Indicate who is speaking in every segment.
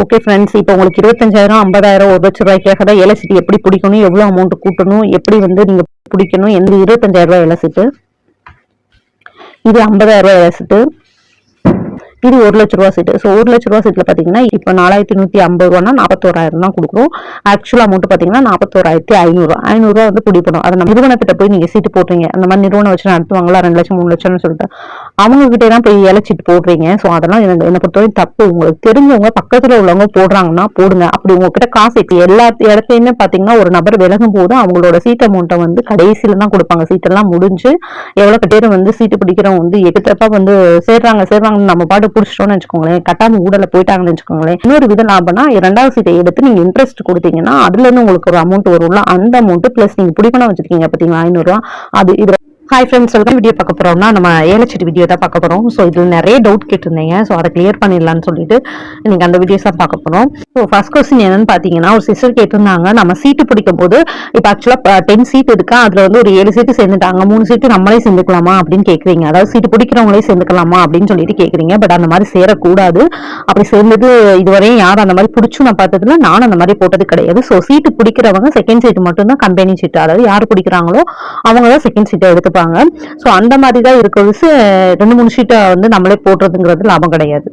Speaker 1: Okay friends இப்போ உங்களுக்கு இருபத்தஞ்சாயிரம் ஐம்பதாயிரம் ஒரு லட்ச ரூபாய்க்காக தான் ஏழை சீட்டு எப்படி பிடிக்கணும் எவ்வளோ அமௌண்ட் கூட்டணும் எப்படி வந்து நீங்கள் பிடிக்கணும் எந்த இருபத்தஞ்சாயிரம் ரூபாய் சீட்டு? இது ஐம்பதாயிரம் ரூபாய் ஏழை சீட்டு. இது ஒரு லட்ச ரூபா சீட்டு. ஸோ ஒரு லட்ச ரூபா சீட்டில் பார்த்தீங்கன்னா இப்போ நாலாயிரத்தி நூற்றி ஐம்பது ரூபானா நாற்பத்தோராயிரம் தான் கொடுக்குறோம் ஆக்சுவல் அமௌண்ட் பார்த்தீங்கன்னா நாற்பத்தோராயிரத்தி ஐநூறு. ஐநூறுரூவா வந்து பிடிக்கணும் அதை நம்ம நிறுவனத்திட்ட போய் நீங்கள் சீட்டு போடுறீங்க அந்த மாதிரி நிறுவனம் வச்சு நடத்துவாங்களா ரெண்டு லட்சம் மூணு லட்சம்னு சொல்லிட்டு. அவங்க கிட்டே தான் போய் இழைச்சிட்டு போடுறீங்க. ஸோ அதெல்லாம் எனக்கு என்னை பொறுத்தவரை தப்பு. உங்களுக்கு தெரிஞ்சவங்க பக்கத்தில் உள்ளவங்க போடுறாங்கன்னா போடுங்க. அப்படி உங்ககிட்ட காசு இப்போ எல்லா இடத்துலையுமே பார்த்தீங்கன்னா ஒரு நபர் விலகும் போது அவங்களோட சீட் அமௌண்ட்டை வந்து கடைசியில் தான் கொடுப்பாங்க. சீட்டெல்லாம் முடிஞ்சு எவ்வளோ பேர் வந்து சீட்டு பிடிக்கிறவங்க வந்து எக்கத்தப்பா வந்து சேர்றாங்க சேர்றாங்கன்னு நம்ம பாட்டு பிடிச்சிட்டோம்னு வச்சுக்கோங்களேன். கட்டாம ஊடல போயிட்டாங்கன்னு வச்சுக்கோங்களேன். இன்னொரு வித லாபம்னா இரண்டாவது சீட்டை எடுத்து நீங்கள் இன்ட்ரெஸ்ட் கொடுத்தீங்கன்னா அதுலேருந்து உங்களுக்கு ஒரு அமௌண்ட் வரும்ல அந்த அமௌண்ட் ப்ளஸ் நீங்கள் பிடிக்கணும் வச்சிருக்கீங்க பார்த்தீங்களா ஐநூறுரூவா அது இதில் ஹாய் ஃப்ரெண்ட்ஸ் வெல்கம் வீடியோ பார்க்க போகிறோம்னா நம்ம ஏலச்சீட்டு வீடியோ தான் பார்க்க போகிறோம் ஸோ இதில் நிறைய டவுட் கேட்டிருந்தீங்க. ஸோ அதை கிளியர் பண்ணிடலான்னு சொல்லிட்டு நீங்க அந்த வீடியோஸ் தான் பார்க்க போகிறோம் ஸோ ஃபர்ஸ்ட் கொஸ்டின் என்னன்னு பார்த்தீங்கன்னா ஒரு சிஸ்டர் கேட்டிருந்தாங்க. நம்ம சீட்டு பிடிக்கும் போது இப்போ ஆக்சுவலாக டென் சீட் இருக்கா? அதில் வந்து ஒரு ஏழு சீட்டு சேர்ந்துட்டாங்க. மூணு சீட்டு நம்மளே சேர்ந்துக்கலாமா? அப்படின்னு கேட்குறீங்க அதாவது சீட்டு பிடிக்கிறவங்களே சேர்ந்துக்கலாமா? அப்படின்னு சொல்லிட்டு கேட்குறீங்க பட் அந்த மாதிரி சேரக்கூடாது. அப்படி சேர்ந்தது இதுவரையும் யாரும் அந்த மாதிரி பிடிச்சும் நான் பார்த்ததுல நானும் அந்த மாதிரி போட்டது கிடையாது. ஸோ சீட்டு பிடிக்கிறவங்க செகண்ட் சீட்டு மட்டும்தான் கம்பெனி சீட்டு அதாவது யார் பிடிக்கிறாங்களோ அவங்க தான் செகண்ட் சீட்டை எடுத்துப்பாங்க ஸோ அந்த மாதிரி தான் இருக்கிறது ரெண்டு மூணு ஷீட்டை வந்து நம்மளே போடுறதுங்கிறது லாபம் கிடையாது.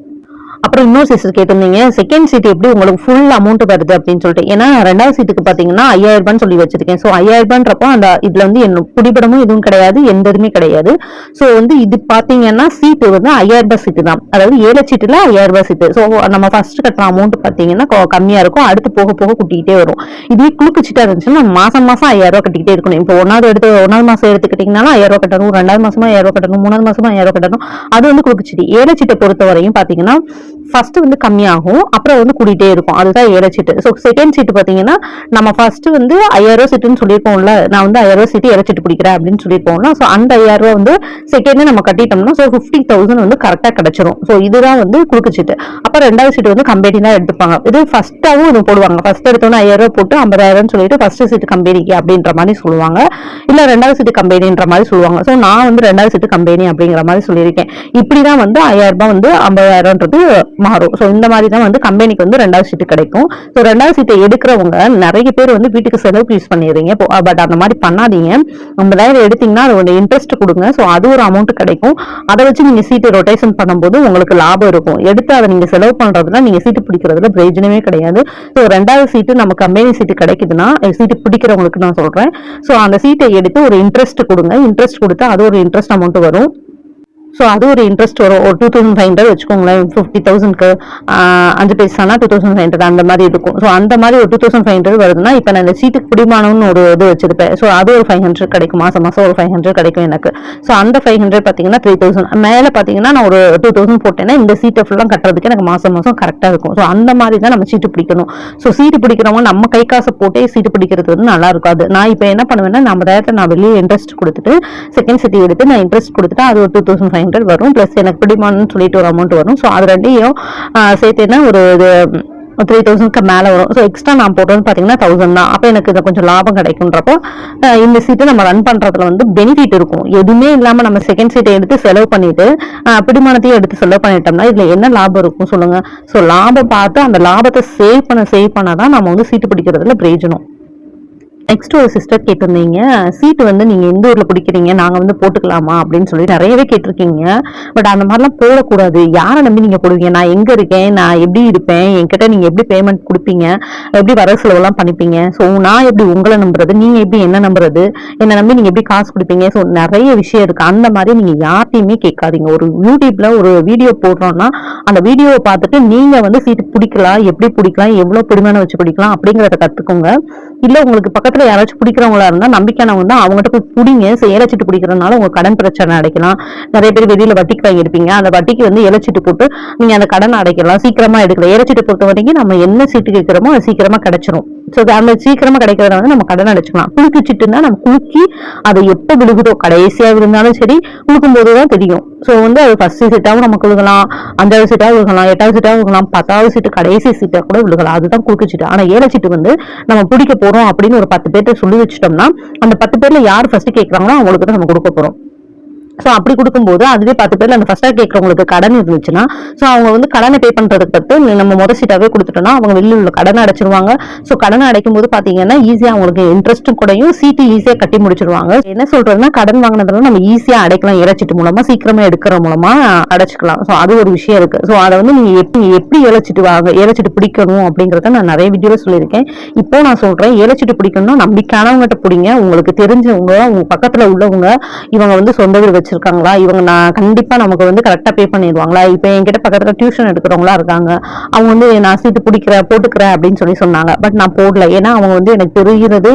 Speaker 1: அப்புறம் இன்னொரு சிஸ்டர் கேட்டிருந்தீங்க செகண்ட் சீட் எப்படி உங்களுக்கு ஃபுல் அமௌண்ட் வருது அப்படின்னு சொல்லிட்டு. ஏன்னா ரெண்டாவது சீட்டுக்கு பார்த்தீங்கன்னா ஐயாயிரம் ரூபான்னு சொல்லி வச்சிருக்கேன். ஸோ ஐயாயிரம் ரூபான்றப்போ அந்த இதில் வந்து என்ன பிடிபடமும் எதுவும் கிடையாது எந்த இதுவுமே கிடையாது. ஸோ வந்து இது பார்த்தீங்கன்னா சீட்டு வந்து ஐயாயிரம் ரூபாய் சீட்டு தான். அதாவது ஏழு சீட்டில் ஐயாயிரம் ரூபாய் சீட்டு ஸோ நம்ம ஃபர்ஸ்ட் கட்டுற அமௌண்ட் பார்த்தீங்கன்னா கம்மியாக இருக்கும். அடுத்து போக போக கூட்டிக்கிட்டே வரும். இதுவே குழுக்கு சீட்டாக இருந்துச்சுன்னா மாதம் மாதம் ஐயாயிரம் ரூபா கட்டிக்கிட்டே இருக்கணும். இப்போ ஒன்றாவது எடுத்து ஒன்றாவது மாதம் எடுத்துக்கிட்டீங்கன்னா ஐயாயிரம் ரூபா கட்டணும். ரெண்டாவது மாதமா ஐயாயிரம் ரூபா கட்டணும். மூணாவது மாதமா ஐயாயிரம் ரூபா கட்டணும். அது வந்து குழுக்கு சீட்டு ஏழை சீட்டை பொறுத்த வரையும் பார்த்தீங்கன்னா ஃபர்ஸ்ட் வந்து கம்மியாகும் அப்புறம் வந்து கூடிட்டே இருக்கும். அதுதான் ஏழை சீட்டு. ஸோ செகண்ட் சீட்டு பார்த்தீங்கன்னா நம்ம ஃபர்ஸ்ட் வந்து ஐயாயிரம் ரூபாய் சீட்டுன்னு சொல்லியிருப்போம்ல நான் வந்து ஐயாயிரம் சீட்டு ஏழை சீட்டு பிடிக்கிறேன் அப்படின்னு சொல்லியிருப்போம்ல ஸோ அந்த ஐயாயிரம் ரூபா வந்து செகண்ட் நம்ம கட்டிட்டோம்னா ஸோ ஃபிஃப்டி தௌசண்ட் வந்து கரெக்டாக கிடைச்சிரும். ஸோ இதுதான் வந்து குறுக்கு சீட்டு அப்போ ரெண்டாவது சீட்டு வந்து கம்பெனி தான் எடுத்துப்பாங்க. இது ஃபர்ஸ்ட்டாகவும் இது போடுவாங்க. ஃபர்ஸ்ட் எடுத்தோன்னே ஐயாயிரம் போட்டு ஐம்பதாயிரம்னு சொல்லிட்டு ஃபர்ஸ்ட் சீட்டு கம்பெனிக்கு அப்படின்ற மாதிரி சொல்லுவாங்க. இல்லை ரெண்டாவது சீட்டு கம்பெனின்ற மாதிரி சொல்லுவாங்க. ஸோ நான் வந்து ரெண்டாவது சீட்டு கம்பெனி அப்படிங்கிற மாதிரி சொல்லியிருக்கேன். இப்படி தான் வந்து ஐயாயிரம் ரூபாய் வந்து ஐம்பதாயிரம்ன்றது மாறும். ஸோ இந்த மாதிரி தான் வந்து கம்பெனிக்கு வந்து ரெண்டாவது சீட்டு கிடைக்கும். ஸோ ரெண்டாவது சீட்டை எடுக்கிறவங்க நிறைய பேர் வந்து வீட்டுக்கு செலவுக்கு யூஸ் பண்ணிடுறீங்க பட் அந்த மாதிரி பண்ணாதீங்க. ஐம்பதாயிரம் எடுத்தீங்கன்னா அதோட இன்ட்ரெஸ்ட் கொடுங்க. ஸோ அது ஒரு அமௌண்ட் கிடைக்கும். அதை வச்சு நீங்கள் சீட்டு ரொட்டேஷன் பண்ணும்போது உங்களுக்கு லாபம் இருக்கும். எடுத்து அதை நீங்கள் செலவு பண்ணுறதுனா நீங்கள் சீட்டு பிடிக்கிறதுல பிரயோஜனமே கிடையாது. ஸோ ரெண்டாவது சீட்டு நம்ம கம்பெனி சீட்டு கிடைக்குதுன்னா சீட்டு பிடிக்கிறவங்களுக்கு நான் சொல்கிறேன் ஸோ அந்த சீட்டை எடுத்து ஒரு இன்ட்ரெஸ்ட் கொடுங்க. இன்ட்ரெஸ்ட் கொடுத்தா அது ஒரு இன்ட்ரெஸ்ட் அமௌண்ட் வரும். ஸோ அது ஒரு இன்ட்ரெஸ்ட் வரும். ஒரு டூ தௌசண்ட் ஃபைவ் ஹண்ட்ரட் வச்சுக்கோங்களேன். ஃபிஃப்டி தௌசண்ட்க்கு அஞ்சு பைசானா டூ தௌசண்ட் ஃபைவ் ஹண்ட்ரட் அந்த மாதிரி இருக்கும். ஸோ அந்த மாதிரி ஒரு டூ தௌசண்ட் ஃபைவ் ஹண்ட்ரட் வருதுன்னா இப்போ நான் இந்த சீட்டுக்கு பிடிமானம்னு ஒரு இது வச்சிருப்பேன். ஸோ அது ஒரு ஃபைவ் ஹண்ட்ரட் கிடைக்கும். மாதம் மாதம் ஒரு ஃபைவ் ஹண்ட்ரட் கிடைக்கும் எனக்கு. ஸோ அந்த ஃபைவ் ஹண்ட்ரட் பார்த்தீங்கன்னா த்ரீ தௌசண்ட் மேலே பார்த்தீங்கன்னா நான் ஒரு டூ தௌசண்ட் போட்டேன்னா இந்த சீட்டை ஃபுல்லாக கட்டுறதுக்கு எனக்கு மாதம் மாதம் கரெக்டாக இருக்கும். ஸோ அந்த மாதிரி தான் நம்ம சீட்டு பிடிக்கணும். ஸோ சீட்டு பிடிக்கிறவங்க நம்ம கை காசை போட்டே சீட்டு பிடிக்கிறது வந்து நல்லா இருக்காது. நான் இப்போ என்ன பண்ணுவேன்னா நம்ம நேரத்தை நான் வெளியே இன்ட்ரெஸ்ட் கொடுத்துட்டு செகண்ட் சிட்டி எடுத்து நான் இன்ட்ரெஸ்ட் கொடுத்துட்டு அது ஒரு டூ தௌசண்ட் ஃபைவ் ஹண்ட்ரட் வரும். ப்ளஸ் எனக்கு பிடிமான்னு சொல்லிட்டு ஒரு அமௌண்ட் வரும். ஸோ அது ரெண்டையும் சேர்த்தேன்னா ஒரு த்ரீ தௌசண்ட்க்கு மேலே வரும். ஸோ எக்ஸ்ட்ரா நான் போடுறது பார்த்தீங்கன்னா தௌசண்ட் தான். அப்போ எனக்கு இது கொஞ்சம் லாபம் கிடைக்குன்றப்போ இந்த சீட்டை நம்ம ரன் பண்ணுறதுல வந்து பெனிஃபிட் இருக்கும். எதுவுமே இல்லாமல் நம்ம செகண்ட் சீட்டை எடுத்து செலவு பண்ணிட்டு பிடிமானத்தையும் எடுத்து செலவு பண்ணிட்டோம்னா இதில் என்ன லாபம் இருக்கும் சொல்லுங்க. ஸோ லாபம் பார்த்து அந்த லாபத்தை சேவ் பண்ண சேவ் பண்ணாதான் நம்ம வந்து சீட்டு பிடிக்கிறதுல பிரயோஜனம். நெக்ஸ்ட் ஒரு சிஸ்டர் கேட்டிருந்தீங்க. சீட்டு வந்து நீங்கள் எந்த ஊரில் பிடிக்கிறீங்க? நாங்கள் வந்து போட்டுக்கலாமா? அப்படின்னு சொல்லி நிறையவே கேட்டிருக்கீங்க. பட் அந்த மாதிரிலாம் போடக்கூடாது. யாரை நம்பி நீங்கள் போடுவீங்க? நான் எங்கே இருக்கேன்? நான் எப்படி இருப்பேன்? என்கிட்ட நீங்கள் எப்படி பேமெண்ட் கொடுப்பீங்க? எப்படி வர செலவெல்லாம் பண்ணிப்பீங்க? ஸோ நான் எப்படி உங்களை நம்புறது? நீங்கள் எப்படி என்ன நம்புறது? என்னை நம்பி நீங்கள் எப்படி காசு கொடுப்பீங்க? ஸோ நிறைய விஷயம் இருக்கு. அந்த மாதிரி நீங்கள் யார்ட்டையுமே கேட்காதீங்க. ஒரு யூடியூப்ல ஒரு வீடியோ போடுறோம்னா அந்த வீடியோவை பார்த்துட்டு நீங்கள் வந்து சீட்டு பிடிக்கலாம் எப்படி பிடிக்கலாம் எவ்வளோ பிடிமான வச்சு பிடிக்கலாம் அப்படிங்கிறத கற்றுக்கோங்க இல்லை உங்களுக்கு பக்கத்தில் யாராச்சும் பிடிக்கிறவங்களா இருந்தா நம்பிக்கையானவங்க தான். அவங்ககிட்ட போய் பிடிங்க. இலச்சிட்டு பிடிக்கிறதுனால உங்க கடன் பிரச்சனை அடைக்கலாம். நிறைய பேர் வெளியில வட்டிக்கு வாங்கியிருப்பீங்க. அந்த வட்டிக்கு வந்து ஏலச்சீட்டு போட்டு நீங்க அந்த கடன் அடைக்கலாம். சீக்கிரமா எடுக்கலாம். ஏலச்சீட்டு பொறுத்த வரைக்கும் நம்ம என்ன சீட்டு கேட்கிறோமோ அது சீக்கிரமா கிடைச்சிரும். ஸோ அந்த சீக்கிரமா கிடைக்கிறத வந்து நம்ம கடன் அடைச்சிக்கலாம். குலுக்கி நம்ம குலுக்கி அதை எப்போ விழுகுதோ கடைசியா இருந்தாலும் சரி குலுக்கும் போதுதான் தெரியும். ஸோ வந்து அது ஃபர்ஸ்ட் சீட்டாவும் நமக்கு விழுகலாம் அஞ்சாவது சீட்டாக விழுகலாம் எட்டாவது சீட்டாக விழுகலாம் பத்தாவது சீட்டு கடைசி சீட்டாக கூட விழுகலாம். அதுதான் குறுக்கு சீட்டு ஆனால் ஏழை சீட்டு வந்து நம்ம பிடிக்க போகிறோம் அப்படின்னு ஒரு பத்து பேர்கிட்ட சொல்லி வச்சிட்டோம்னா அந்த பத்து பேரில் யார் ஃபர்ஸ்ட்டு கேட்குறாங்களோ அவங்களுக்கு தான் நம்ம கொடுக்க போகிறோம் ஸோ அப்படி கொடுக்கும்போது அதுவே பத்து பேர்ல அந்த ஃபர்ஸ்டா கேட்கறவங்களுக்கு கடன் இருந்துச்சுன்னா ஸோ அவங்க வந்து கடனை பே பண்றதுக்கு பத்து நம்ம முத சீட்டாவே கொடுத்துட்டோம்னா அவங்க வெளியில் உள்ள கடனை அடைச்சிருவாங்க. ஸோ கடனை அடைக்கும் போது பாத்தீங்கன்னா ஈஸியா அவங்களுக்கு இன்ட்ரெஸ்ட்டும் குறையும். சீட்டு ஈஸியா கட்டி முடிச்சிருவாங்க. என்ன சொல்றதுன்னா கடன் வாங்கினதுல நம்ம ஈஸியா அடைக்கலாம். இறைச்சிட்டு மூலமா சீக்கிரமா எடுக்கிற மூலமா அடைச்சிக்கலாம். ஸோ அது ஒரு விஷயம் இருக்கு. ஸோ அதை வந்து நீங்க எப்படி எப்படி இழைச்சிட்டு வாங்க இழைச்சிட்டு பிடிக்கணும் அப்படிங்கறத நான் நிறைய வீடியோல சொல்லியிருக்கேன். இப்போ நான் சொல்றேன் இழைச்சிட்டு பிடிக்கணும்னா நம்பிக்கையானவங்ககிட்ட பிடிங்க. உங்களுக்கு தெரிஞ்சவங்க உங்க பக்கத்துல உள்ளவங்க இவங்க வந்து சொந்த வீடு வச்சிருக்காங்களா? இவங்க நான் கண்டிப்பா நமக்கு வந்து கரெக்டா பே பண்ணிடுவாங்களா? இப்போ என்கிட்ட பக்கத்துல டியூஷன் எடுக்கிறவங்களா இருக்காங்க. அவங்க வந்து நான் சீட்டு பிடிக்கிற போட்டுக்கிறேன் அப்படின்னு சொல்லி சொன்னாங்க. பட் நான் போடல. ஏன்னா அவங்க வந்து எனக்கு தெரிகிறது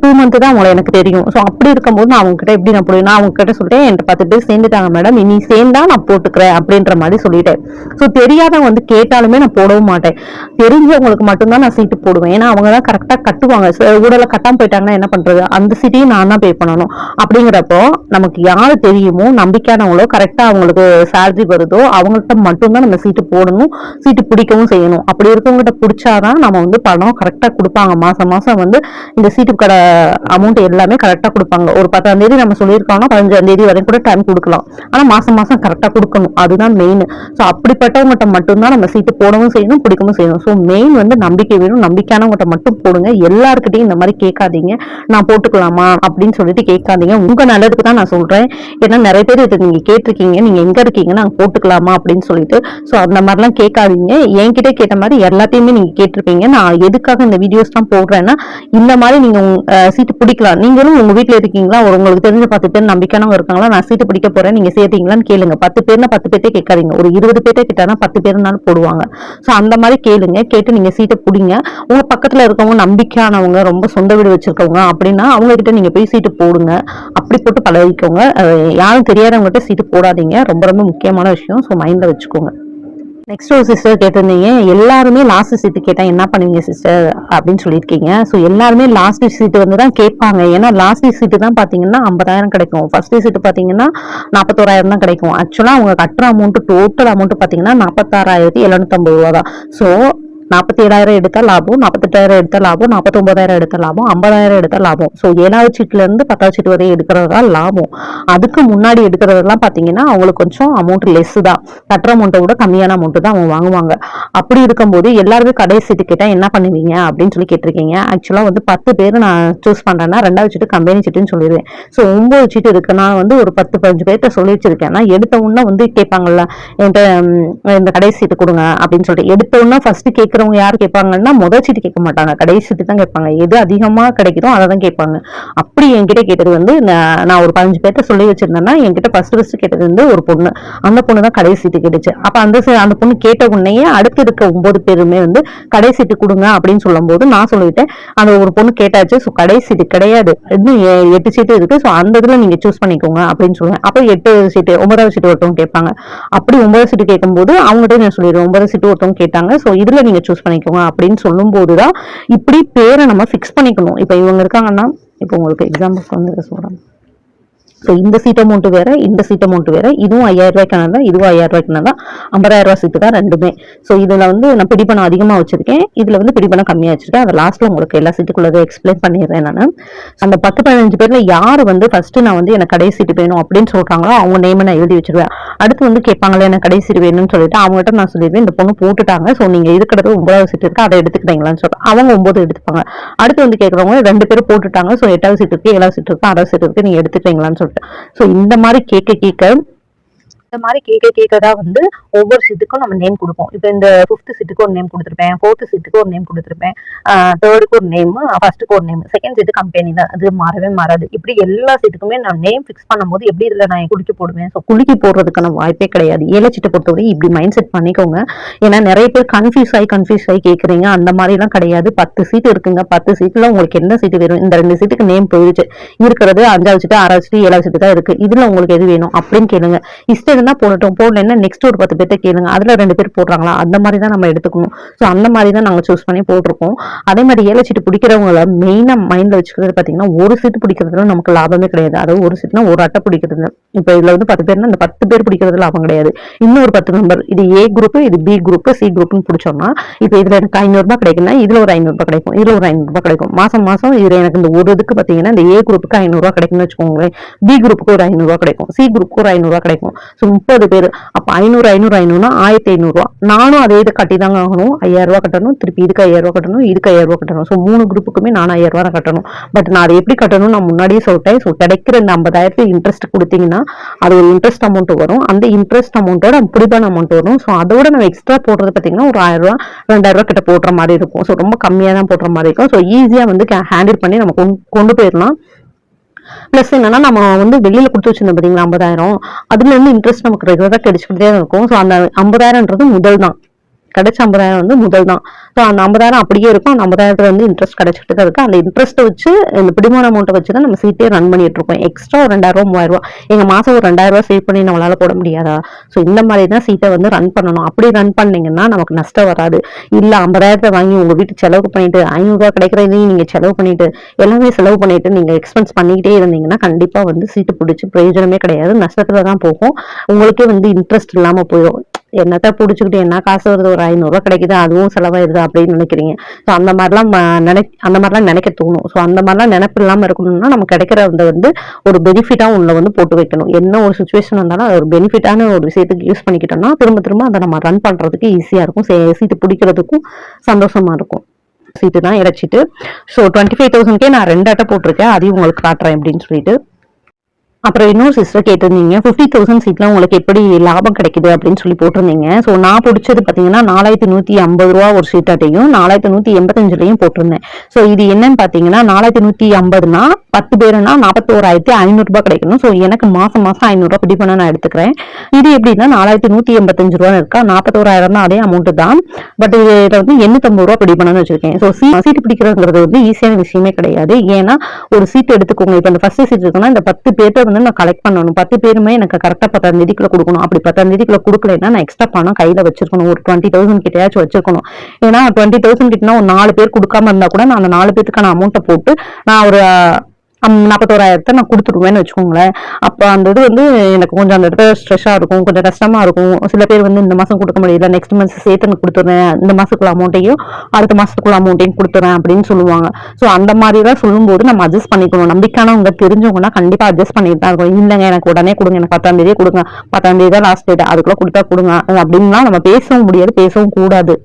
Speaker 1: டூ மந்த் தான் அவங்கள எனக்கு தெரியும். ஸோ அப்படி இருக்கும்போது நான் அவங்க கிட்ட எப்படி நான் போடுவேன்? நான் அவங்க கிட்ட சொல்லிட்டேன் என்கிட்ட பத்து பேர் சேர்ந்துட்டாங்க மேடம். இனி சேர்ந்தா நான் போட்டுக்கிறேன் அப்படின்ற மாதிரி சொல்லிட்டேன். ஸோ தெரியாதவங்க வந்து கேட்டாலுமே நான் போடவும் மாட்டேன். தெரிஞ்சவங்களுக்கு மட்டும்தான் நான் சீட்டு போடுவேன். ஏன்னா அவங்க தான் கரெக்டா கட்டுவாங்க. ஊடல கட்டாம போயிட்டாங்கன்னா என்ன பண்றது? அந்த சீட்டையும் நான் தான் பே பண்ணணும். அப்படிங்கிறப்போ நமக்கு யார் தெரியுமோ நம்பிக்கையானவங்களோ கரெக்டா அவங்களுக்கு சேலரி வருதோ அவங்கள்ட்ட மட்டும்தான் நம்ம சீட்டு போடணும் சீட்டு பிடிக்கவும் செய்யணும். அப்படி இருக்கவங்ககிட்ட பிடிச்சாதான் நம்ம வந்து பணம் கரெக்டா கொடுப்பாங்க. மாசம் மாசம் வந்து இந்த சீட்டு கடை அமௌண்ட் எல்லாமே கரெக்டா கொடுப்பாங்க. ஒரு பத்தாம் தேதி நம்ம சொல்லியிருக்கோம்னா பதினஞ்சாம் தேதி வரைக்கும் கூட டைம் கொடுக்கலாம். ஆனா மாசம் மாசம் கரெக்டா கொடுக்கணும். அதுதான் மெயின் ஸோ அப்படிப்பட்டவங்ககிட்ட மட்டும்தான் நம்ம சீட்டு போடவும் செய்யணும் பிடிக்கவும் செய்யணும். ஸோ மெயின் வந்து நம்பிக்கை வேணும். நம்பிக்கையானவங்ககிட்ட மட்டும் போடுங்க. எல்லாருக்கிட்டையும் இந்த மாதிரி கேட்காதீங்க. நான் போட்டுக்கலாமா? அப்படின்னு சொல்லிட்டு கேட்காதீங்க. உங்க நல்லதுக்கு தான் நான் சொல்றேன். ஏன்னா நிறைய பேர் இதை நீங்கள் கேட்டிருக்கீங்க. நீங்கள் எங்கே இருக்கீங்க? நாங்கள் போட்டுக்கலாமா? அப்படின்னு சொல்லிட்டு. ஸோ அந்த மாதிரிலாம் கேட்காதீங்க. என்கிட்ட கேட்ட மாதிரி எல்லாத்தையுமே நீங்கள் கேட்டிருப்பீங்க. நான் எதுக்காக இந்த வீடியோஸ்லாம் போடுறேன்னா இந்த மாதிரி நீங்கள் உங்க, சீட்டு பிடிக்கலாம். நீங்களும் உங்கள் வீட்டில் இருக்கீங்களா? ஒரு உங்களுக்கு தெரிஞ்ச பத்து பேர் நம்பிக்கையானவங்க இருக்காங்களா? நான் சீட்டு பிடிக்க போறேன். நீங்கள் சேர்த்தீங்களான்னு கேளுங்க. பத்து பேர்னா பத்து பேர்ட்டே கேட்காதீங்க. ஒரு இருபது பேர்ட்ட கேட்டானா பத்து பேர்னாலும் போடுவாங்க. ஸோ அந்த மாதிரி கேளுங்க. கேட்டு நீங்கள் சீட்டை பிடிங்க. உங்கள் பக்கத்தில் இருக்கவங்க நம்பிக்கையானவங்க ரொம்ப சொந்த வீடு வச்சிருக்கவங்க அப்படின்னா அவங்க கிட்ட நீங்கள் போய் சீட்டு போடுங்க. அப்படி போட்டு பழகிக்கோங்க. யாரும் தெரியாதவங்ககிட்ட சீட்டு போடாதீங்க. ரொம்ப ரொம்ப முக்கியமான விஷயம். ஸோ மைண்டில் வச்சுக்கோங்க. நெக்ஸ்ட் ஒரு சிஸ்டர் கேட்டிருந்தீங்க. எல்லாருமே லாஸ்ட் சீட்டு கேட்டால் என்ன பண்ணுவீங்க சிஸ்டர் அப்படின்னு சொல்லியிருக்கீங்க. ஸோ எல்லாருமே லாஸ்ட் சீட்டு வந்து தான் கேட்பாங்க. ஏன்னா லாஸ்ட் சீட்டு தான் பார்த்தீங்கன்னா ஐம்பதாயிரம் கிடைக்கும். ஃபர்ஸ்ட் சீட்டு பார்த்தீங்கன்னா நாற்பத்தோராயிரம் தான் கிடைக்கும். ஆக்சுவலாக அவங்க கட்டுற அமௌண்ட்டு டோட்டல் அமௌண்ட்டு பார்த்தீங்கன்னா நாற்பத்தாறாயிரத்தி எழுநூத்தம்பது ரூபா தான் ஸோ நாற்பத்தி ஏழாயிரம் எடுத்தா லாபம் நாற்பத்தெட்டாயிரம் எடுத்தால் லாபம் நாற்பத்தொம்பதாயிரம் எடுத்த லாபம் ஐம்பதாயிரம் எடுத்த லாபம். ஸோ ஏழாவது சீட்ல இருந்து பத்தாவது சீட் வரை எடுக்கிறது தான் லாபம். அதுக்கு முன்னாடி எடுக்கிறதெல்லாம் பார்த்தீங்கன்னா அவங்களுக்கு கொஞ்சம் அமௌண்ட் லெஸ் தான். கட்டுற அமௌண்ட்டை விட கம்மியான அமௌண்ட் தான் அவங்க வாங்குவாங்க. அப்படி இருக்கும்போது எல்லாருமே கடைசி சீட்டு கேட்டால் என்ன பண்ணுவீங்க? அப்படின்னு சொல்லி கேட்டிருக்கீங்க. ஆக்சுவலாக வந்து பத்து பேர் நான் சூஸ் பண்ணுறேன்னா ரெண்டாவது சீட்டு கம்பெனி சீட்டுன்னு சொல்லிடுவேன். ஸோ ஒம்பது சீட்டு இருக்கு. நான் வந்து ஒரு பத்து பதினஞ்சு பேர்கிட்ட சொல்லி வச்சிருக்கேன். நான் எடுத்த உடனே வந்து கேட்பாங்கல்ல என்கிட்ட இந்த கடைசி சீட்டு கொடுங்க அப்படின்னு சொல்லிட்டு. எடுத்த உடனே ஃபர்ஸ்ட் இருக்கிறவங்க யார் கேட்பாங்கன்னா முதல் சீட்டு கேட்க மாட்டாங்க. கடைசி சீட்டு தான் கேட்பாங்க. எது அதிகமா கிடைக்குதோ அதை தான் கேட்பாங்க. அப்படி என்கிட்ட கேட்டது வந்து நான் ஒரு பதினஞ்சு பேர்த்த சொல்லி வச்சிருந்தேன்னா என்கிட்ட ஃபர்ஸ்ட் ஃபர்ஸ்ட் கேட்டது வந்து ஒரு பொண்ணு. அந்த பொண்ணு தான் கடைசி சீட்டு கேட்டுச்சு. அப்ப அந்த அந்த பொண்ணு கேட்ட உடனேயே அடுத்து இருக்க ஒன்பது பேருமே வந்து கடைசி சீட்டு கொடுங்க அப்படின்னு சொல்லும்போது நான் சொல்லிட்டேன். அந்த ஒரு பொண்ணு கேட்டாச்சு ஸோ கடைசி சீட்டு கிடையாது. இன்னும் எட்டு சீட்டு இருக்கு. ஸோ அந்த இதுல நீங்க சூஸ் பண்ணிக்கோங்க அப்படின்னு சொல்லுவேன். அப்போ எட்டு சீட்டு ஒன்பதாவது சீட்டு ஒருத்தவங்க கேட்பாங்க. அப்படி ஒன்பது சீட்டு கேட்கும்போது அவங்ககிட்ட நான் சொல்லிடுவேன். ஒன்பது சீட்டு ஒருத்தவங்க கேட்டாங்க. ஸோ இதுல நீங்க சூஸ் பண்ணிக்கோங்க அப்படின்னு சொல்லும்போது தான் இப்படி பேரை நம்ம ஃபிக்ஸ் பண்ணிக்கணும். இப்போ இவங்க இருக்காங்கன்னா இப்போ உங்களுக்கு எக்ஸாம்பிள்ஸ் வந்து இதை சொல்றேன். ஸோ இந்த சீட் அமௌண்ட் வேற இந்த சீட் அமௌண்ட் வேற. இதுவும் ஐயாயிரம் ரூபாய்க்கான தான் இதுவும் ஐயாயிரம் ரூபாய்க்கான தான் ஐம்பதாயிரம் ரூபாய் சீட்டு தான் ரெண்டுமே. ஸோ இதில் வந்து நான் பிடிப்பணம் அதிகமாக வச்சிருக்கேன். இதில் வந்து பிடிப்பணம் கம்மியாக வச்சிருக்கேன். அதை லாஸ்ட்டில் உங்களுக்கு எல்லா சீட்டுக்குள்ளதை எக்ஸ்பிளைன் பண்ணிடுறேன் நான். அந்த பத்து பதினஞ்சு பேரில் யார் வந்து ஃபர்ஸ்ட் நான் வந்து எனக்கு கடைசி சீட்டு வேணும் அப்படின்னு சொல்கிறாங்களோ அவங்க நேமை நான் எழுதி வச்சிருவேன். அடுத்து வந்து கேட்பாங்களே எனக்கு கடைசி சீட்டு வேணும்னு சொல்லிட்டு அவங்ககிட்ட நான் சொல்லிடுவேன். இந்த பொண்ணு போட்டுட்டாங்க. ஸோ நீங்கள் இருக்கிறது ஒன்பதாவது சீட் இருக்கு. அதை எடுத்துக்கிட்டீங்களான்னு சொல்லிட்டு அவங்க ஒம்பது எடுத்துப்பாங்க. அடுத்து வந்து கேட்குறவங்க ரெண்டு பேரும் போட்டுட்டாங்க. ஸோ எட்டாவது சீட் இருக்கு ஏழாவது சீட் இருக்குது ஆறாவது சீட் இருக்கு. நீங்கள் எடுத்துக்கிறீங்களான்னு சொல்லிட்டு ஸோ இந்த மாதிரி கேட்க கேட்க இந்த மாதிரி கேட்க கேட்க தான் வந்து ஒவ்வொரு சீட்டுக்கும் நம்ம நேம் கொடுப்போம். இப்போ இந்த ஃபிஃப்த் சீட்டுக்கு ஒரு நேம் கொடுத்துருப்பேன். ஃபோர்த்து சீட்டுக்கு ஒரு நேம் கொடுத்துருப்பேன். தேர்டுக்கு ஒரு நேம் ஃபர்ஸ்ட்டுக்கு ஒரு நேம் செகண்ட் சீட்டு கம்பெனி தான். அது மாறவே மாறாது. இப்படி எல்லா சீட்டுக்குமே நான் நேம் ஃபிக்ஸ் பண்ணும்போது எப்படி இதில் நான் குளிக்க போடுவேன்? ஸோ குளிக்க போடுறதுக்கான வாய்ப்பே கிடையாது. ஏழை சீட்டை பொறுத்தவரை இப்படி மைண்ட் செட் பண்ணிக்கோங்க. ஏன்னா நிறைய பேர் கன்ஃபியூஸ் ஆகி கன்ஃபியூஸ் ஆகி கேட்குறீங்க அந்த மாதிரிலாம் கிடையாது. பத்து சீட்டு இருக்குங்க. பத்து சீட்டில் உங்களுக்கு என்ன சீட்டு வேணும்? இந்த ரெண்டு சீட்டுக்கு நேம் போயிடுச்சு. இருக்கிறது அஞ்சாவது சீட்டு ஆறாவது சீட்டு ஏழாவது சீட்டு தான் இருக்குது இதில் உங்களுக்கு எது வேணும்? அப்படின்னு கேளுங்க. இஷ்ட இருந்தா போடட்டும். போடலன்னா நெக்ஸ்ட் ஒரு பத்து பேர்த்த கேளுங்க. அதுல ரெண்டு பேர் போடுறாங்களா? அந்த மாதிரி தான் நம்ம எடுத்துக்கணும். ஸோ அந்த மாதிரி தான் நாங்கள் சூஸ் பண்ணி போட்டிருக்கோம். அதே மாதிரி ஏழை சீட்டு பிடிக்கிறவங்கள மெயினா மைண்ட்ல வச்சுக்கிறது பாத்தீங்கன்னா ஒரு சீட்டு பிடிக்கிறதுல நமக்கு லாபமே கிடையாது. அதாவது ஒரு சீட்னா ஒரு அட்டை பிடிக்கிறது இப்போ இதில் வந்து பத்து பேர்னா இந்த பத்து பேர் பிடிக்கிறது லாபம் கிடையாது. இன்னொரு பத்து மெம்பர் இது ஏ குரூப் இது பி குரூப் சி குரூப்னு பிடிச்சோம்னா இப்போ இதில் எனக்கு ஐநூறு ரூபாய் கிடைக்குன்னா இதுல ஒரு ஐநூறுபா கிடைக்கும். இதுல ஒரு ஐநூறுபா கிடைக்கும். மாசம் மாசம் இதில் எனக்கு இந்த ஒரு இதுக்கு பார்த்தீங்கன்னா இந்த ஏ குரூப்புக்கு ஐநூறு கிடைக்கும்னு வச்சுக்கோங்களேன். பி குரூப்புக்கு ஒரு ஐநூறு கிடைக்கும். சி குரூப்புக்கு ஒரு ஐநூறு கிடைக்கும். ஸோ முப்பது பேர். அப்போ ஐநூறு ஐநூறு ஐநூறுனா ஆயிரத்தி ஐநூறுரூவா நானும் அதே இது கட்டி தாங்க ஆகணும் ஐயாயிரரூவா கட்டணும். திருப்பி இதுக்கு ஐயாயிரம் கட்டணும். இதுக்கு ஐயாயிரம் ரூபாய் கட்டணும். ஸோ மூணு குரூப்புக்குமே நான் ஐயாயிரரூவா ரூபாய் கட்டணும். பட் நான் அதை எப்படி கட்டணும் நான் முன்னாடியே சொல்லிட்டேன். ஸோ கிடைக்கிற இந்த ஐம்பதாயிரத்துக்கு இன்ட்ரெஸ்ட் கொடுத்தீங்கன்னா அது ஒரு இன்ட்ரெஸ்ட் அமௌண்ட் வரும். அந்த இன்ட்ரெஸ்ட் அமௌண்ட்டோட பிடிப்பான அமௌண்ட் வரும். ஸோ அதோட நம்ம எக்ஸ்ட்ரா போடுறது பார்த்தீங்கன்னா ஒரு ஆயிரரூவா ரெண்டாயிரரூவா கிட்ட போடுற மாதிரி இருக்கும். ஸோ ரொம்ப கம்மியாக தான் போடுற மாதிரி இருக்கும். ஸோ ஈஸியாக வந்து ஹேண்டில் பண்ணி நம்ம கொண்டு போயிடலாம். ப்ளஸ் என்னன்னா நம்ம வந்து வெளியில கொடுத்து வச்சிருந்தோம் பார்த்தீங்களா ஐம்பதாயிரம். அதுல இருந்து இன்ட்ரெஸ்ட் நமக்கு ரெகுலராக கிடைச்சிக்கிட்டே தான் இருக்கும். ஸோ அந்த ஐம்பதாயிரம்ன்றது முதல் தான் கிடைச்ச ஐம்பதாயிரம் வந்து முதல் தான் ஸோ அந்த ஐம்பதாயிரம் அப்படியே இருக்கும். அந்த ஐம்பதாயிரத்துல வந்து இன்ட்ரெஸ்ட் கிடைச்சிட்டு தான் இருக்கு. அந்த இன்ட்ரெஸ்ட்டை வச்சு இந்த பிடிமான அமௌண்ட்டை வச்சு தான் நம்ம சீட்டே ரன் பண்ணிட்டு இருக்கோம். எக்ஸ்ட்ரா ஒரு ரெண்டாயிரம் ரூபா மூவாயிரம் ரூபா எங்க மாசம் ஒரு ரெண்டாயிரம் ரூபாய் சேவ் பண்ணி நம்மளால போட முடியாதா? ஸோ இந்த மாதிரி தான் சீட்டை வந்து ரன் பண்ணணும். அப்படி ரன் பண்ணீங்கன்னா நமக்கு நஷ்டம் வராது. இல்ல ஐம்பதாயிரத்தை வாங்கி உங்க வீட்டு செலவு பண்ணிட்டு ஐநூறுரூவா கிடைக்கிறதையும் நீங்க செலவு பண்ணிட்டு எல்லாமே செலவு பண்ணிட்டு நீங்க எக்ஸ்பென்ஸ் பண்ணிக்கிட்டே இருந்தீங்கன்னா கண்டிப்பா வந்து சீட்டு பிடிச்சி பிரயோஜனமே கிடையாது. நஷ்டத்துல தான் போகும். உங்களுக்கே வந்து இன்ட்ரெஸ்ட் இல்லாம போயிடும் என்னத்த பிடிச்சிக்கிட்டு என்ன காசு வருது? ஒரு ஐநூறுரூவா கிடைக்குது அதுவும் செலவாயிருது அப்படின்னு நினைக்கிறீங்க. ஸோ அந்த மாதிரிலாம் நினை அந்த மாதிரிலாம் நினைக்க தோணும். ஸோ அந்த மாதிரிலாம் நினைப்பு இல்லாமல் இருக்கணும்னா நம்ம கிடைக்கிற அந்த வந்து ஒரு பெனிஃபிட்டாக உள்ள வந்து போட்டு வைக்கணும். என்ன ஒரு சுச்சுவேஷன் வந்தாலும் அது ஒரு பெனிஃபிட்டான ஒரு விஷயத்துக்கு யூஸ் பண்ணிக்கிட்டோம்னா திரும்ப திரும்ப அதை நம்ம ரன் பண்ணுறதுக்கு ஈஸியாக இருக்கும். சே- சீட்டு பிடிக்கிறதுக்கும் சந்தோஷமாக இருக்கும். சீட்டு தான் இறைச்சிட்டு. ஸோ டுவெண்ட்டி ஃபைவ் தௌசண்ட்கே நான் ரெண்டு அட்டை போட்டிருக்கேன். அதையும் உங்களுக்கு காட்டுறேன் அப்படின்னு சொல்லிட்டு. அப்புறம் இன்னொரு சிஸ்டர் கேட்டிருந்தீங்க ஃபிஃப்டி தௌசண்ட் சீட்ல உங்களுக்கு எப்படி லாபம் கிடைக்குது அப்படின்னு சொல்லி போட்டிருந்தீங்க. ஸோ நான் பிடிச்சது பார்த்தீங்கன்னா நாலாயிரத்தி நூற்றி ஐம்பது ரூபா ஒரு சீட்டாட்டையும் நாலாயிரத்தி நூற்றி எண்பத்தஞ்சுலையும் போட்டிருந்தேன். ஸோ இது என்னன்னு பார்த்தீங்கன்னா நாலாயிரத்தி நூற்றி ஐம்பதுனா பத்து பேருனா நாற்பத்தோராயிரத்தி ஐநூறுரூபா கிடைக்கணும். ஸோ எனக்கு மாதம் மாதம் ஐநூறுரூவா பிடி பண்ண நான் எடுத்துக்கிறேன். இது எப்படின்னா நாலாயிரத்தி நூற்றி எண்பத்தஞ்சு ரூபா இருக்கா? நாற்பத்தோராயிரம் தான் அதே அமௌண்ட் தான். பட் இதில் வந்து எண்ணூத்தம்பது ரூபா பிடி பண்ணணும்னு வச்சிருக்கேன். ஸோ சீட்டு பிடிக்கிறதுங்கிறது வந்து ஈஸியான விஷயமே கிடையாது. ஏன்னா ஒரு சீட் எடுத்துக்கோங்க. இப்போ இந்த ஃபர்ஸ்ட் சீட் இருக்குன்னா இந்த பத்து பேர்த்த வந்து நான் கலெக்ட் பண்ணணும். பத்து பேருமே எனக்கு கரெக்டாக பத்தாம் தேதிக்குள்ள கொடுக்கணும். அப்படி பத்தாம் தேதிக்குள்ள கொடுக்கலன்னா நான் எக்ஸ்ட்ரா பணம் கையில வச்சிருக்கணும். ஒரு டுவெண்ட்டி தௌசண்ட் கிட்டயாச்சும் வச்சிருக்கணும். ஏன்னா டுவெண்ட்டி தௌசண்ட் கிட்டனா ஒரு நாலு பேர் கொடுக்காம இருந்தா கூட நான் அந்த நாலு பேருக்கான அமௌண்ட்டை போட்டு நான் ஒரு நாற்பத்தோராயிரத்தை நான் கொடுத்துருவேன்னு வச்சுக்கோங்களேன். அப்போ அந்த இது வந்து எனக்கு கொஞ்சம் அந்த இடத்துல ஸ்ட்ரெஸ்ஸாக இருக்கும் கொஞ்சம் கஷ்டமாக இருக்கும். சில பேர் வந்து இந்த மாதம் கொடுக்க முடியல நெக்ஸ்ட் மந்த் சேர்த்து எனக்கு கொடுத்துறேன் இந்த மாதத்துக்குள்ள அமௌண்ட்டையும் அடுத்த மாதத்துக்குள்ள அமௌண்ட்டையும் கொடுத்துறேன் அப்படின்னு சொல்லுவாங்க. ஸோ அந்த மாதிரி தான் சொல்லும்போது நம்ம அட்ஜஸ்ட் பண்ணிக்கணும். நம்பிக்கையானவங்க தெரிஞ்சவங்கன்னா கண்டிப்பாக அட்ஜஸ்ட் பண்ணிட்டு தான் இருக்கும் இல்லைங்க எனக்கு உடனே கொடுங்க எனக்கு பத்தாம் தேதியே கொடுங்க. பத்தாம் தேதி தான் லாஸ்ட் டேட் அதுக்குள்ளே கொடுத்தா கொடுங்க. அப்படின்லாம் நம்ம பேசவும் முடியாது பேசவும் கூடாது.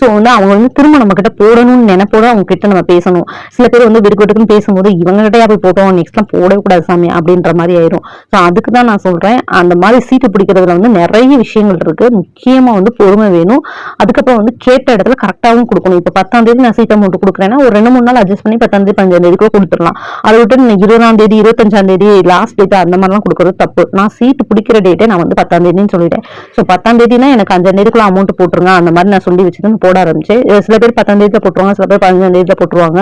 Speaker 1: ஸோ வந்து அவங்க வந்து திரும்ப நம்ம கிட்ட போடணும்னு நினைப்போட அவங்க கிட்ட நம்ம பேசணும். சில பேர் வந்து விருக்கட்டுக்குன்னு பேசும்போது இவங்ககிட்டயா போய் போட்டோம் நெக்ஸ்ட்லாம் போடவே கூடாது சாமி அப்படின்ற மாதிரி ஆயிரும். ஸோ அதுக்கு தான் நான் சொல்றேன். அந்த மாதிரி சீட்டு பிடிக்கிறதுல வந்து நிறைய விஷயங்கள் இருக்கு. முக்கியமா வந்து பொறுமை வேணும். அதுக்கப்புறம் வந்து கேட்ட இடத்துல கரெக்டாகவும் கொடுக்கணும். இப்போ பத்தாம் தேதி நான் சீட் அமௌண்ட் கொடுக்குறேன்னா ஒரு ரெண்டு மூணு நாள் அட்ஜஸ்ட் பண்ணி பத்தாம் தேதி பஞ்சாம் கூட கொடுத்துடலாம். அதை விட்டு நீங்க இருபதாம் தேதி இருபத்தஞ்சாம் தேதி லாஸ்ட் டேட் அந்த மாதிரிலாம் கொடுக்கறது தப்பு. நான் சீட்டு பிடிக்கிற டேட்டே நான் வந்து பத்தாம் தேதின்னு சொல்லிட்டேன். ஸோ பத்தாம் தேதினா எனக்கு அஞ்சாம் தேதிக்குள்ள அமௌண்ட் போட்டுருங்க அந்த மாதிரி நான் சொல்லி வச்சு நான் போட ஆரம்பிச்சேன் சில பேர் பத்தாம் தேதியில போட்டுருவாங்க சில பேர் பதினஞ்சாம் தேதியில போட்டுருவாங்க.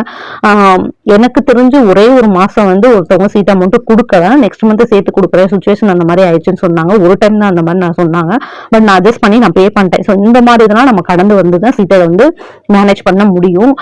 Speaker 1: எனக்கு தெரிஞ்சு ஒரே ஒரு மாசம் வந்து ஒருத்தவங்க சீட் அமௌண்ட் கொடுக்கல. நெக்ஸ்ட் மந்த் சேர்த்து கொடுக்குற சுச்சுவேஷன் அந்த மாதிரி ஆயிடுச்சுன்னு சொன்னாங்க. ஒரு டைம் தான் அந்த மாதிரி நான் சொன்னாங்க. பட் நான் அட்ஜஸ்ட் பண்ணி நான் பே பண்ணிட்டேன். ஸோ இந்த மாதிரி இதெல்லாம் நம்ம கடந்து வந்து தான் சீட்டை வந்து மேனேஜ் பண்ண முடியும்.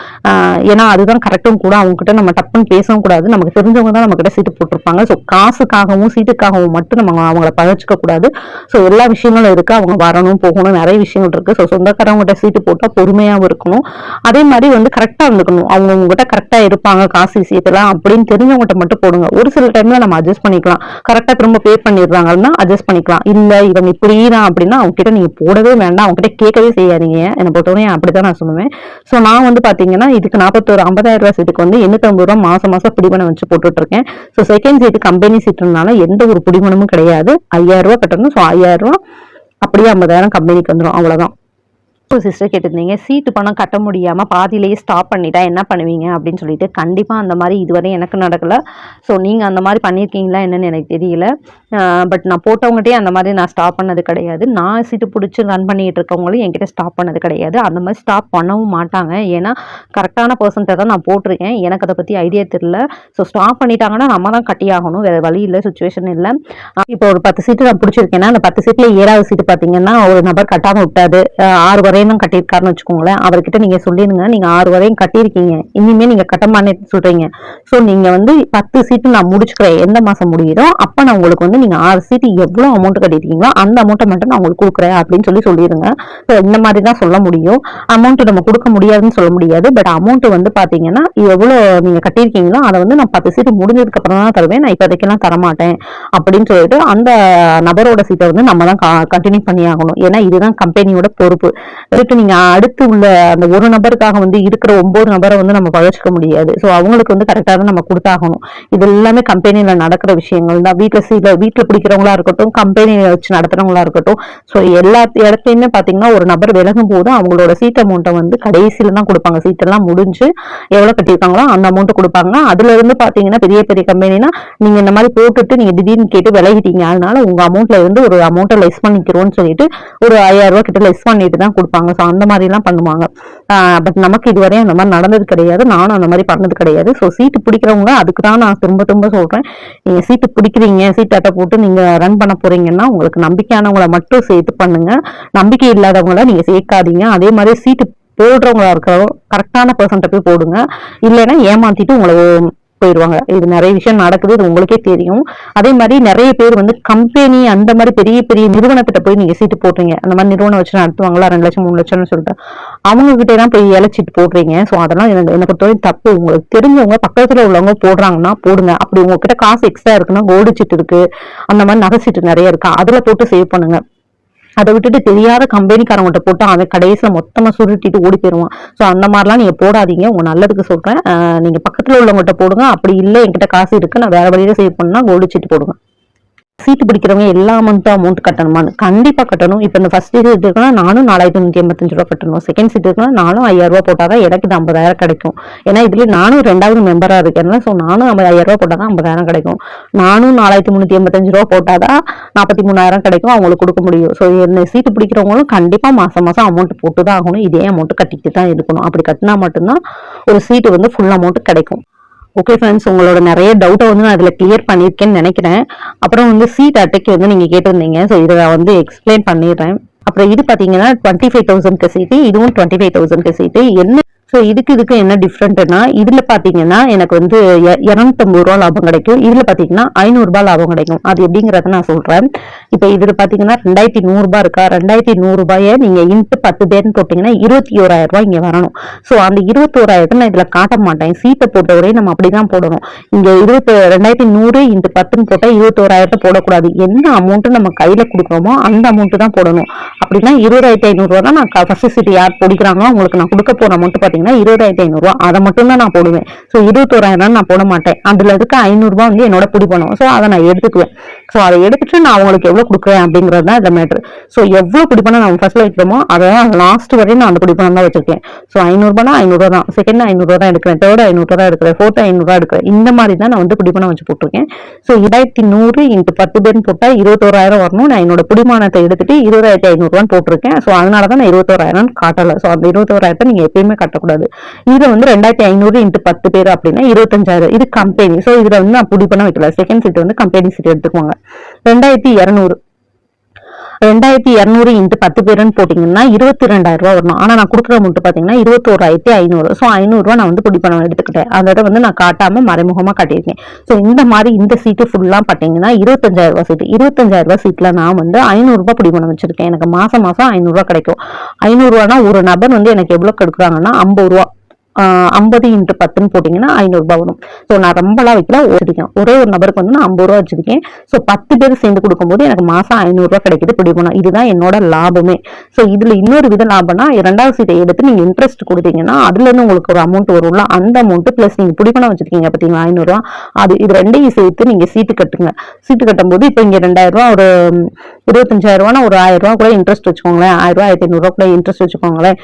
Speaker 1: ஏன்னா அதுதான் கரெக்டும் கூட. அவங்க கிட்ட நம்ம டப்புன்னு பேசவும் கூடாது. நமக்கு தெரிஞ்சவங்க தான் நம்ம கிட்ட சீட்டு போட்டிருப்பாங்க. ஸோ காசுக்காகவும் சீட்டுக்காகவும் மட்டும் நம்ம அவங்கள பழச்சிக்க கூடாது. ஸோ எல்லா விஷயங்களும் இருக்கு. அவங்க வரணும் போகணும் நிறைய விஷயங்கள் இருக்கு. ஸோ சொந்தக்காரவங்ககிட்ட சீட்டு போட்டால் பொறுமையாவும் இருக்கணும். அதே மாதிரி வந்து கரெக்டா இருந்துக்கணும். அவங்க உங்ககிட்ட கரெக்டா இருப்பாங்க காசு விஷயத்துல அப்படின்னு தெரிஞ்சவங்ககிட்ட மட்டும் போடுங்க. ஒரு சில டைம்ல நம்ம அட்ஜஸ்ட் பண்ணிக்கலாம். கரெக்டா திரும்ப பே பண்ணிடுறாங்கன்னா அட்ஜஸ்ட் பண்ணிக்கலாம். இல்லை இவங்க இப்படி தான் அப்படின்னா அவங்க கிட்ட நீங்க போடவே வேண்டாம். அவங்ககிட்ட கேட்கவே செய்யாதீங்க. என்னை பொறுத்தவரையும் அப்படிதான் நான் சொல்லுவேன். ஸோ நான் வந்து பார்த்தீங்கன்னா இதுக்கு நாற்பத்தோரு ஐம்பதாயிரம் ரூபா சீட்டுக்கு வந்து எண்ணூத்தம்பது ரூபா மாதம் மாதம் பிடிபணம் வச்சு போட்டுட்டு இருக்கேன் ஸோ செகண்ட் சீட்டு கம்பெனி சீட்டுனால எந்த ஒரு பிடிபணமும் கிடையாது. ஐயாயிரம் ரூபா கட்டணும். ஸோ ஐயாயிரம் ரூபா அப்படியே ஐம்பதாயிரம் கம்பெனிக்கு வந்துடும் அவ்வளோதான் ஒரு சிஸ்டர் கேட்டிருந்தீங்க சீட்டு பணம் கட்ட முடியாமல் பாதியிலேயே ஸ்டாப் பண்ணிட்டா என்ன பண்ணுவீங்க அப்படின்னு சொல்லிட்டு கண்டிப்பாக அந்த மாதிரி இதுவரை எனக்கு நடக்கலை. ஸோ நீங்கள் அந்த மாதிரி பண்ணியிருக்கீங்களா என்னன்னு எனக்கு தெரியல. பட் நான் போட்டவங்ககிட்டயே அந்த மாதிரி நான் ஸ்டாப் பண்ணது கிடையாது. நான் சீட்டு பிடிச்சி ரன் பண்ணிகிட்டு இருக்கவங்களும் என்கிட்ட ஸ்டாப் பண்ணது கிடையாது. அந்த மாதிரி ஸ்டாப் பண்ணவும் மாட்டாங்க. ஏன்னா கரெக்டான பர்சன்ட்டை தான் நான் போட்டிருக்கேன். எனக்கு அதை பற்றி ஐடியா தெரியல. ஸோ ஸ்டாப் பண்ணிட்டாங்கன்னா நம்ம தான் கட்டி ஆகணும். வேறு வழி இல்லை சுச்சுவேஷன் இல்லை. இப்போ ஒரு பத்து சீட்டு நான் பிடிச்சிருக்கேன்னா அந்த பத்து சீட்டில் ஏழாவது சீட்டு பார்த்தீங்கன்னா ஒரு நபர் கட்டாமல் விட்டாது ஆறு வரையும் கட்டியிருக்காருன்னு வச்சுக்கோங்களேன் அவர்கிட்ட நீங்கள் சொல்லிடுங்க நீங்கள் ஆறு வரையும் கட்டியிருக்கீங்க. இனிமேல் நீங்கள் கட்டமானே சொல்கிறீங்க ஸோ நீங்கள் வந்து பத்து சீட்டு நான் முடிச்சுக்கிறேன். எந்த மாதம் முடியுதோ அப்போ நான் உங்களுக்கு வந்து நீங்கள் ஆறு சீட்டு எவ்வளோ அமௌண்ட் கட்டியிருக்கீங்களோ அந்த அமௌண்ட்டை மட்டும் நான் உங்களுக்கு கொடுக்குறேன் அப்படின்னு சொல்லி சொல்லிடுங்க ஸோ இந்த மாதிரி தான் சொல்ல முடியும். அமௌண்ட் நம்ம கொடுக்க முடியாதுன்னு சொல்ல முடியாது. பட் அமௌண்ட் வந்து பார்த்தீங்கன்னா எவ்வளோ நீங்கள் கட்டியிருக்கீங்களோ அதை வந்து நான் பத்து சீட்டு முடிஞ்சதுக்கு அப்புறம் தான் தருவேன். நான் இப்போதைக்கெல்லாம் தரமாட்டேன் அப்படின்னு சொல்லிட்டு அந்த நபரோட சீட்டை வந்து நம்ம தான் கண்டினியூ பண்ணி ஆகணும் ஏன்னா இதுதான் கம்பெனியோட பொறுப்பு. அடுத்து நீங்க அடுத்து உள்ள அந்த ஒரு நபருக்காக வந்து இருக்கிற ஒன்பது நபரை வந்து நம்ம பழச்சிக்க முடியாது. ஸோ அவங்களுக்கு வந்து கரெக்டாக தான் நம்ம கொடுத்தாகணும். இது எல்லாமே கம்பெனியில் நடக்கிற விஷயங்கள் தான். வீட்டில் சீல வீட்டில் பிடிக்கிறவங்களா இருக்கட்டும் கம்பெனியை வச்சு நடத்துறவங்களா இருக்கட்டும். ஸோ எல்லா இடத்துலையுமே பார்த்தீங்கன்னா ஒரு நபர் விலகும் போது அவங்களோட சீட் அமௌண்ட்டை வந்து கடைசியில தான் கொடுப்பாங்க. சீட்டெல்லாம் முடிஞ்சு எவ்வளோ கட்டியிருக்காங்களோ அந்த அமௌண்ட்டை கொடுப்பாங்க அதுல இருந்து பார்த்தீங்கன்னா பெரிய பெரிய கம்பெனினா நீங்க இந்த மாதிரி போட்டுட்டு நீங்க திடீர்னு கேட்டு விலகிட்டீங்க. அதனால உங்க அமௌண்ட்ல இருந்து ஒரு அமௌண்ட்டை லெஸ் பண்ணிக்கிறோம்னு சொல்லிட்டு ஒரு ஐயாயிரம் ரூபாய் கிட்ட லெஸ் பண்ணிட்டு தான் கொடுப்பாங்க. ஸோ அந்த மாதிரிலாம் பண்ணுவாங்க. பட் நமக்கு இதுவரை அந்த மாதிரி நடந்தது கிடையாது. நானும் அந்த மாதிரி பண்ணது கிடையாது. ஸோ சீட்டு பிடிக்கிறவங்க அதுக்கு தான் நான் திரும்ப திரும்ப சொல்கிறேன் நீங்கள் சீட்டு பிடிக்கிறீங்க. சீட்டு அட்டை போட்டு நீங்கள் ரன் பண்ண போறீங்கன்னா உங்களுக்கு நம்பிக்கையானவங்களை மட்டும் சேர்த்து பண்ணுங்க. நம்பிக்கை இல்லாதவங்கள நீங்கள் சேர்க்காதீங்க. அதே மாதிரி சீட்டு போடுறவங்களா இருக்கிறோம் கரெக்டான பர்சன்ட்டை போய் போடுங்க. இல்லைன்னா ஏமாத்திட்டு உங்களை போயிடுவாங்க இது நிறைய விஷயம் நடக்குது இது உங்களுக்கே தெரியும். அதே மாதிரி நிறைய பேர் வந்து கம்பெனி அந்த மாதிரி பெரிய பெரிய நிறுவனத்திட்ட போய் நீங்க சீட்டு போடுறீங்க. அந்த மாதிரி நிறுவனம் வச்சு நடத்துவாங்களா? ரெண்டு லட்சம் மூணு லட்சம்னு சொல்லிட்டு. அவங்க கிட்டே தான் போய் இலைச்சிட்டு போடுறீங்க. ஸோ அதெல்லாம் எனக்கு பொறுத்தவரை தப்பு. உங்களுக்கு தெரிஞ்சவங்க பக்கத்துல உள்ளவங்க போடுறாங்கன்னா போடுங்க. அப்படி உங்ககிட்ட காசு எக்ஸ்ட்ரா இருக்குன்னா கோல்டு சீட்டு இருக்கு. அந்த மாதிரி நகை சீட்டு நிறைய இருக்கு. அதுல போட்டு சேவ் பண்ணுங்க. அதை விட்டுட்டு தெரியாத கம்பெனிக்காரங்கிட்ட போட்டு அவன் கடைசியில மொத்தமா சுருட்டிட்டு ஓடி போயிருவான். ஸோ அந்த மாதிரிலாம் நீங்க போடாதீங்க. உங்க நல்லதுக்கு சொல்றேன். நீங்கள் நீங்க பக்கத்துல உள்ளவங்ககிட்ட போடுங்க. அப்படி இல்லை என்கிட்ட காசு இருக்கு. நான் வேற வழியில சேவ் பண்ணால் கோல்டு சீட்டு போடுங்க. சீட்டு பிடிக்கிறவங்க எல்லா மந்த்தும் அமௌண்ட் கட்டணுமான்னு கண்டிப்பாக கட்டணும். இப்போ இந்த ஃபர்ஸ்ட் சீட் இருக்குன்னா நானும் நாலாயிரத்தி நூற்றி எண்பத்தஞ்சு ரூபா கட்டணும். செகண்ட் சீட் இருக்குன்னா நானும் ஐயாயிரம் ரூபா போட்டாதான் எனக்கு இந்த ஐம்பதாயிரம் கிடைக்கும். ஏன்னா இதுல நானும் ரெண்டாவது மெம்பராக இருக்கேன். ஸோ நானும் ஐம்பது ஐயாயிரம் ரூபா போட்டாதான் ஐம்பதாயிரம் கிடைக்கும். நானும் நாலாயிரத்தி முந்நூற்றி எண்பத்தஞ்சு ரூபா போட்டால் தான் நாற்பத்தி மூணாயிரம் கிடைக்கும். அவங்களுக்கு கொடுக்க முடியும். ஸோ இந்த சீட்டு பிடிக்கிறவங்களும் கண்டிப்பாக மாதம் மாதம் அமௌண்ட் போட்டு தான் ஆகணும். இதே அமௌண்ட் கட்டிக்கிட்டு தான் இருக்கணும். அப்படி கட்டினா மட்டும்தான் ஒரு சீட்டு வந்து ஃபுல் அமௌண்ட் கிடைக்கும். ஓகே ஃப்ரெண்ட்ஸ் உங்களோட நிறைய டவுட்டை வந்து நான் அதில் கிளியர் பண்ணியிருக்கேன்னு நினைக்கிறேன். அப்புறம் வந்து சீட் அட்டைக்கு வந்து நீங்கள் கேட்டிருந்தீங்க. ஸோ இதை நான் வந்து எக்ஸ்பிளைன் பண்ணிடுறேன். அப்புறம் இது பார்த்தீங்கன்னா டுவெண்ட்டி ஃபைவ் தௌசண்ட்க்கு சீட்டு இதுவும் டுவெண்ட்டி ஃபைவ் தௌசண்ட்க்கு சீட்டு என்ன ஸோ இதுக்கு இதுக்கு என்ன டிஃப்ரெண்ட்னா இதில் பார்த்தீங்கன்னா எனக்கு வந்து இரநூத்தம்பது ரூபா லாபம் கிடைக்கும். இதில் பார்த்தீங்கன்னா ஐநூறுரூபா லாபம் கிடைக்கும். அது எப்படிங்கிறத நான் சொல்கிறேன் இப்போ இதில் பார்த்தீங்கன்னா ரெண்டாயிரத்தி நூறுரூபா இருக்கா? ரெண்டாயிரத்தி நூறுரூபாயை நீங்கள் இன்ட்டு பத்து பேர்னு போட்டிங்கன்னா இருபத்தி ஓராயிரரூபா இங்கே வரணும். ஸோ அந்த இருபத்தி ஓராயிரத்தை நான் இதில் காட்ட மாட்டேன். சீட்டை போட்டவரையும் நம்ம அப்படி தான் போடணும். இங்கே இருபத்தி ரெண்டாயிரத்தி நூறு இன்ட்டு பத்துன்னு போட்டால் இருபத்தி ஓராயிரத்தை போடக்கூடாது. என்ன அமௌண்ட்டு நம்ம கையில் கொடுக்குறோமோ அந்த அமௌண்ட்டு தான் போடணும். அப்படின்னா இருபதாயிரத்தி ஐநூறுரூவா தான் நான் ஃபர்ஸ்ட் சிட்டி யார் பிடிக்கிறாங்களோ அவங்களுக்கு நான் கொடுக்க போகிற அமௌண்ட்டு பார்த்தீங்கன்னா பார்த்தீங்கன்னா இருபதாயிரத்தி ஐநூறுரூவா அதை மட்டும் தான் நான் போடுவேன். ஸோ இருபத்தோராயிரம் நான் போட மாட்டேன். அதில் இருக்க ஐநூறுரூவா வந்து என்னோட பிடி பண்ணும் ஸோ அதை நான் எடுத்துக்குவேன். ஸோ அதை எடுத்துட்டு நான் அவங்களுக்கு எவ்வளோ கொடுக்குறேன் அப்படிங்கிறது தான் இந்த மேட்ரு ஸோ எவ்வளோ குடிப்பணம் நான் நம்ம ஃபர்ஸ்ட்ல வைக்கிறோமோ அதை லாஸ்ட் வரையும் நான் அந்த குடிப்பணம் தான் வச்சிருக்கேன். ஸோ ஐநூறுபானா ஐநூறுரூவா தான். செகண்ட் ஐநூறுரூவா தான் எடுக்கிறேன். தேர்ட் ஐநூறுரூவா தான் எடுக்கிறேன். ஃபோர்த் ஐநூறுரூவா எடுக்கிறேன். இந்த மாதிரி தான் நான் வந்து குடிப்பணம் வச்சு போட்டிருக்கேன். ஸோ இதாயிரத்தி நூறு இன்ட்டு பத்து பேர்னு போட்டால் இருபத்தோராயிரம் வரணும். நான் என்னோட குடிமானத்தை எடுத்துட்டு இருபதாயிரத்தி ஐநூறுரூவான்னு போட்டிருக்கேன். ஸோ அதனால தான் நான் இருபத்தோராயிரம் காட்டலை. ஸோ அந்த இருபத்தோராயிரத்தை நீங்கள் எப்பயுமே கட்டக்கூடாது. இது வந்து ரெண்டாயிரத்தி ஐநூறு இன்ட்டு பத்து பேர் அப்படின்னா இருபத்தஞ்சாயிரம். இது கம்பெனி ஸோ இதில் வந்து நான் புடி பண்ண வைக்கல. செகண்ட் சீட் வந்து கம்பெனி சீட் எடுத்துக்குவாங்க. ரெண்டாயிரத்தி இரநூறு. ரெண்டாயிரத்தி இரநூறு இன்ட்டு பத்து பேருன்னு போட்டிங்கன்னா இருபத்தி ரெண்டாயிரம் ரூபா வரணும். ஆனால் நான் கொடுக்குற மட்டும் பார்த்தீங்கன்னா இருபத்தோராயிரத்தி ஐநூறு. ஸோ ஐநூறுரூவா நான் வந்து பிடி பணம் எடுத்துக்கிட்டேன் அதோட வந்து நான் காட்டாம மறைமுகமாக காட்டியிருக்கேன். ஸோ இந்த மாதிரி இந்த சீட்டு ஃபுல்லாக பார்த்தீங்கன்னா இருபத்தஞ்சாயிரம் ரூபா சீட்டு இருபத்தஞ்சாயிரம் ரூபா சீட்டில் நான் வந்து ஐநூறுரூபா பிடி பணம் வச்சிருக்கேன். எனக்கு மாசம் மாசம் ஐநூறுரூவா கிடைக்கும். ஐநூறுரூவானா ஒரு நபர் வந்து எனக்கு எவ்வளோ கொடுக்குறாங்கன்னா ஐம்பது ரூபா. ஐம்பது இன்ட்டு பத்துன்னு போட்டிங்கன்னா ஐநூறுரூபா வரும். ஸோ நான் ரொம்பலாம் வைக்கல. வச்சிருக்கேன் ஒரே ஒரு நபருக்கு வந்து நான் ஐம்பது ரூபா வச்சிருக்கேன். ஸோ பத்து பேர் சேர்ந்து கொடுக்கும்போது எனக்கு மாதம் ஐநூறுரூவா கிடைக்கிது. பிடிப்பணும் இதுதான் என்னோட லாபமே. ஸோ இதில் இன்னொரு வித லாபம்னா இரண்டாவது சீட்டை எடுத்து நீங்கள் இன்ட்ரெஸ்ட் கொடுத்தீங்கன்னா அதுலேருந்து உங்களுக்கு ஒரு அமௌண்ட் வரும்ல. அந்த அமௌண்ட்டு ப்ளஸ் நீங்கள் பிடிப்பணம் வச்சிருக்கீங்க பார்த்தீங்களா ஐநூறுரூவா அது இது ரெண்டையும் சேர்த்து நீங்கள் சீட்டு கட்டுங்க. சீட்டு கட்டும்போது இப்போ இங்கே ரெண்டாயிரம் ரூபா ஒரு இருபத்தஞ்சாயிரம் ரூபானா ஒரு ஆயிரம் ரூபா கூட இன்ட்ரெஸ்ட் வச்சுக்கோங்களேன். ஆயிரம் ரூபாய் ஆயிரத்தி ஐநூறுரூவா கூட இன்ட்ரெஸ்ட் வச்சுக்கோங்களேன்.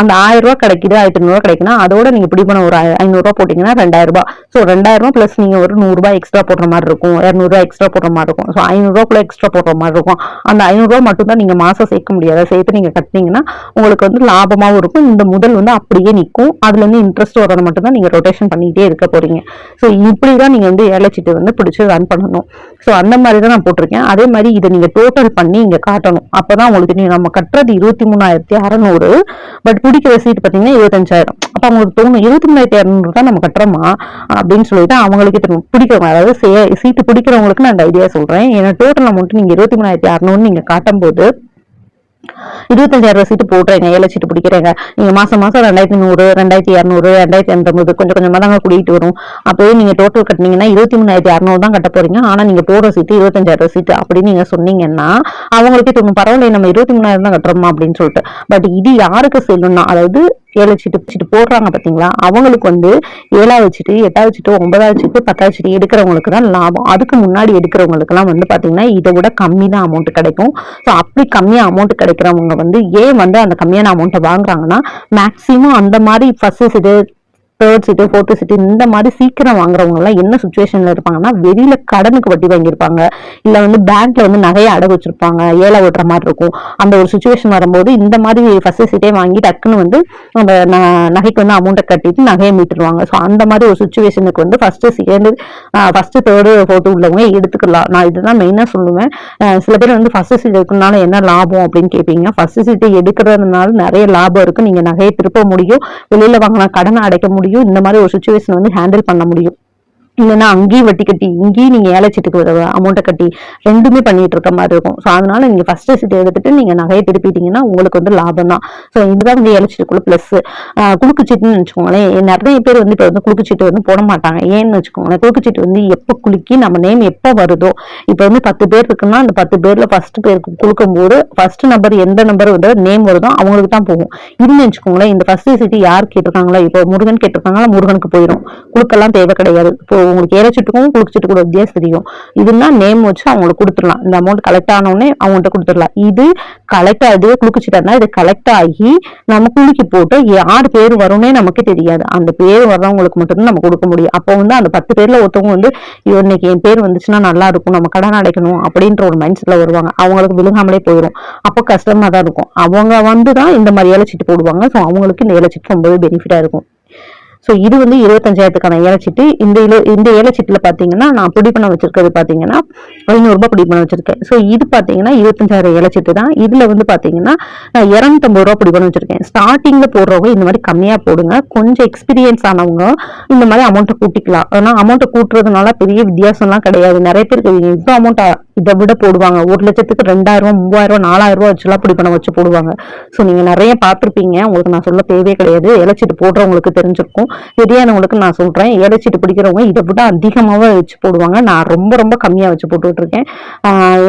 Speaker 1: அந்த ஆயிரம் ரூபா கிடைக்குது ஆயிரத்தி ஐநூறுரூவா கிடைக்குன்னா அதோட நீங்கள் இப்படி பண்ண ஒரு ஐநூறுரூவா போட்டீங்கன்னா ரெண்டாயிரம் ரூபா ஸோ ரெண்டாயிரம் ப்ளஸ் நீங்கள் ஒரு நூறுரூவா எக்ஸ்ட்ரா போடுற மாதிரி இருக்கும். இரநூறுவா எக்ஸ்ட்ரா போடுற மாதிரி இருக்கும். ஸோ ஐநூறுரூவாக்குள்ளே எக்ஸ்ட்ரா போடுற மாதிரி இருக்கும். அந்த ஐநூறுரூவா மட்டும் தான் நீங்கள் மாதம் சேர்க்க முடியாது. சேர்த்து நீங்கள் கட்டினீங்கன்னா உங்களுக்கு வந்து லாபமாகவும் இருக்கும். இந்த முதல் வந்து அப்படியே நிற்கும். அதுலேருந்து இன்ட்ரெஸ்ட் வரதை மட்டும் தான் நீங்கள் ரொட்டேஷன் பண்ணிகிட்டே இருக்க போகிறீங்க ஸோ இப்படி தான் நீங்கள் வந்து ஏலச்சீட்டு வந்து பிடிச்சி ரன் பண்ணணும். ஸோ அந்த மாதிரி தான் நான் போட்டிருக்கேன். அதே மாதிரி இதை நீங்கள் டோட்டல் பண்ணி இங்க காட்டணும். அப்பதான் உங்களுக்கு தெரியும் நம்ம கட்டுறது இருபத்தி மூணாயிரத்தி அறநூறு பட் பிடிக்கிற சீட் பார்த்தீங்கன்னா இருபத்தஞ்சாயிரம். அப்போ அவங்களுக்கு தோணும் இருபத்தி மூணாயிரத்தி இரநூறு தான் நம்ம கட்டுறோமா? அப்படின்னு சொல்லிட்டு அவங்களுக்கு தெரியும். பிடிக்கிறவங்க அதாவது சே- சீட்டு பிடிக்கிறவங்களுக்கு நான் இந்த ஐடியா சொல்றேன். ஏன்னா டோட்டல் அமௌண்ட் நீங்க இருபத்தி மூணாயிரத்தி அறநூறுன்னு நீங்க காட்டும் போது இருபத்தஞ்சாயிரம் ரூபாய் சீட்டு போடுறேங்க ஏழை சீட்டு பிடிக்கிறீங்க. நீங்க மாதம் மாசம் ரெண்டாயிரத்தி நூறு ரெண்டாயிரத்தி இரநூறு ரெண்டாயிரத்தி எண்பது கொஞ்சம் கொஞ்சமாக தாங்க கூட்டிகிட்டு வரும். அப்போயே நீங்க டோட்டல் கட்டினீங்கன்னா இருபத்தி மூணாயிரத்தி இரநூறு தான் கட்ட போறீங்க. ஆனா நீங்க போடுற சீட்டு இருபத்தஞ்சாயிரம் ரூபாய் சீட்டு அப்படின்னு நீங்க சொன்னீங்கன்னா அவங்களுக்கு தோணும் பரவாயில்ல நம்ம இருபத்தி மூணாயிரம் தான் கட்டுறோமா அப்படின்னு சொல்லிட்டு. பட் இது யாருக்கு செல்லும்னா அதாவது ஏழு சீட்டு சீட்டு போடுறாங்க பார்த்தீங்களா அவங்களுக்கு வந்து ஏழாவது சீட்டு எட்டாவது சீட்டு ஒன்பதாவது சீட்டு பத்தாவது சீட்டு எடுக்கிறவங்களுக்கு தான் லாபம். அதுக்கு முன்னாடி எடுக்கிறவங்களுக்குலாம் வந்து பார்த்தீங்கன்னா இதை விட கம்மி தான் அமௌண்ட் கிடைக்கும். ஸோ அப்படி கம்மியாக அமௌண்ட் கிடைக்கிறவங்க வந்து ஏன் வந்து அந்த கம்மியான அமௌண்ட்டை வாங்குறாங்கன்னா மேக்ஸிமம் அந்த மாதிரி ஃபர்ஸ்ட் சீட்டு தேர்ட் சீட்டு ஃபோர்த்து சீட்டு இந்த மாதிரி சீக்கிரம் வாங்குறவங்கலாம் என்ன சுச்சுவேஷனில் இருப்பாங்கன்னா வெளியில் கடனுக்கு வட்டி வாங்கியிருப்பாங்க. இல்லை வந்து பேங்க்கில் வந்து நகையை அடகு வச்சிருப்பாங்க. ஏழை ஓட்டுற மாதிரி இருக்கும். அந்த ஒரு சுச்சுவேஷன் வரும்போது இந்த மாதிரி ஃபஸ்ட்டு சீட்டே வாங்கி டக்குன்னு வந்து அந்த ந- நகைக்கு வந்து அமௌண்ட்டை கட்டிட்டு நகையை மீட்டுருவாங்க. ஸோ அந்த மாதிரி ஒரு சுச்சுவேஷனுக்கு வந்து first second first third fourth உள்ளவங்க எடுத்துக்கலாம். நான் இதுதான் மெயினாக சொல்லுவேன். சில பேர் வந்து ஃபஸ்ட்டு சீட் எடுக்கிறதுனால என்ன லாபம் அப்படின்னு கேட்பீங்க ஃபஸ்ட்டு சீட்டு எடுக்கிறதுனால நிறைய லாபம் இருக்குது நீங்கள் நகையை திருப்ப முடியும். வெளியில் வாங்கினா கடனை அடைக்க முடியும். இந்த மாதிரி ஒரு சுச்சுவேஷன் வந்து ஹேண்டில் பண்ண முடியும். இல்லைன்னா அங்கேயும் வட்டி கட்டி இங்கேயும் நீங்க ஏலச்சீட்டுக்கு அமௌண்ட்டை கட்டி ரெண்டுமே பண்ணிட்டு இருக்க மாதிரி இருக்கும். ஸோ அதனால நீங்கள் ஃபர்ஸ்ட் சீட் எடுத்துட்டு நீங்கள் நகையை திருப்பிட்டீங்கன்னா உங்களுக்கு வந்து லாபம் தான். ஸோ இதுதான் வந்து ஏலச்சீட்டுக்குள்ள ப்ளஸ்ஸு குலுக்குச்சீட்டுன்னு வச்சுக்கோங்களேன் நிறைய பேர் வந்து இப்போ வந்து குலுக்குச்சீட்டு வந்து போட மாட்டாங்க. ஏன்னு வச்சுக்கோங்களேன் குலுக்குச்சீட்டு வந்து எப்போ குலுக்கி நம்ம நேம் எப்போ வருதோ இப்போ வந்து பத்து பேர் இருக்குன்னா அந்த பத்து பேர்ல ஃபர்ஸ்ட் பேருக்கு குலுக்கும் போது ஃபர்ஸ்ட் நம்பர் எந்த நம்பர் வந்து நேம் வருதோ அவங்களுக்கு தான் போகும். இதுன்னு வச்சுக்கோங்களேன் இந்த ஃபர்ஸ்ட் சீட்டு யார் கேட்டிருக்காங்களோ இப்போ முருகன் கேட்டிருக்காங்களா முருகனுக்கு போயிடும் குழுக்கெல்லாம் தேவை கிடையாது. இப்போ உங்களுக்கு ஏலச்சீட்டுக்கும் குழுச்சீட்டு கூட வித்தியாசம் தெரியும். இதுனா நேம் வச்சு அவங்களுக்கு கொடுத்துடலாம். இந்த அமௌண்ட் கலெக்ட் ஆனவுடனே அவங்கள்ட்ட கொடுத்துடலாம். இது கலெக்ட் ஆகுது குழுக்குச்சீட்டா இருந்தா இது கலெக்ட் ஆகி நம்ம குலுக்கி போட்டு யார் பேர் வரும்னே நமக்கு தெரியாது. அந்த பேர் வர்றவங்களுக்கு மட்டும்தான் நம்ம கொடுக்க முடியும். அப்போ வந்து அந்த பத்து பேர்ல ஒருத்தவங்க வந்து இன்னைக்கு என் பேர் வந்துச்சுன்னா நல்லா இருக்கும் நம்ம கடன் அடைக்கணும் அப்படின்ற ஒரு மைண்ட் செட்ல வருவாங்க. அவங்களுக்கு விழுகாமலே போயிடும் அப்போ கஷ்டமா தான் இருக்கும். அவங்க வந்து தான் இந்த மாதிரி ஏலச்சீட்டு போடுவாங்க. ஸோ அவங்களுக்கு இந்த ஏலச்சீட்டு ரொம்பவே பெனிஃபிட்டாக இருக்கும். ஸோ இது வந்து இருபத்தஞ்சாயிரத்துக்கான ஏலச்சீட்டு இந்த இல இந்த ஏலச்சீட்டுல பார்த்தீங்கன்னா நான் பிடி பண்ண வச்சிருக்கிறது பாத்தீங்கன்னா பிடிப்பணம் வச்சுருக்கேன் பிடி பண்ண வச்சிருக்கேன். ஸோ இது பார்த்தீங்கன்னா இருபத்தஞ்சாயிரம் ஏலச்சீட்டு தான். இதில் வந்து பார்த்தீங்கன்னா நான் இரநூத்தம்பது ரூபா பிடி பண்ண வச்சிருக்கேன். போடுறவங்க இந்த மாதிரி கம்மியாக போடுங்க. கொஞ்சம் எக்ஸ்பீரியன்ஸ் ஆனவங்க இந்த மாதிரி அமௌண்ட்டை கூட்டிக்கலாம். ஆனால் அமௌண்ட்டை கூட்டுறதுனால பெரிய வித்தியாசம்லாம் கிடையாது. நிறைய பேருக்கு இவ்வளோ அமௌண்ட் இதை விட போடுவாங்க. ஒரு லட்சத்துக்கு ரெண்டாயிரம் மூவாயிரம் ரூபாய் நாலாயிரம் ரூபா வச்சுலாம் பிடி பண்ண வச்சு போடுவாங்க. ஸோ நீங்கள் நிறைய பார்த்துருப்பீங்க உங்களுக்கு நான் சொல்ல தேவையே கிடையாது. இலச்சிட்டு போடுறவங்களுக்கு தெரிஞ்சிருக்கும். தெரியாதவங்களுக்கு நான் சொல்றேன் இறைச்சிட்டு பிடிக்கிறவங்க இதை விட அதிகமாவே வச்சு போடுவாங்க. நான் ரொம்ப ரொம்ப கம்மியா வச்சு போட்டுட்டு இருக்கேன்.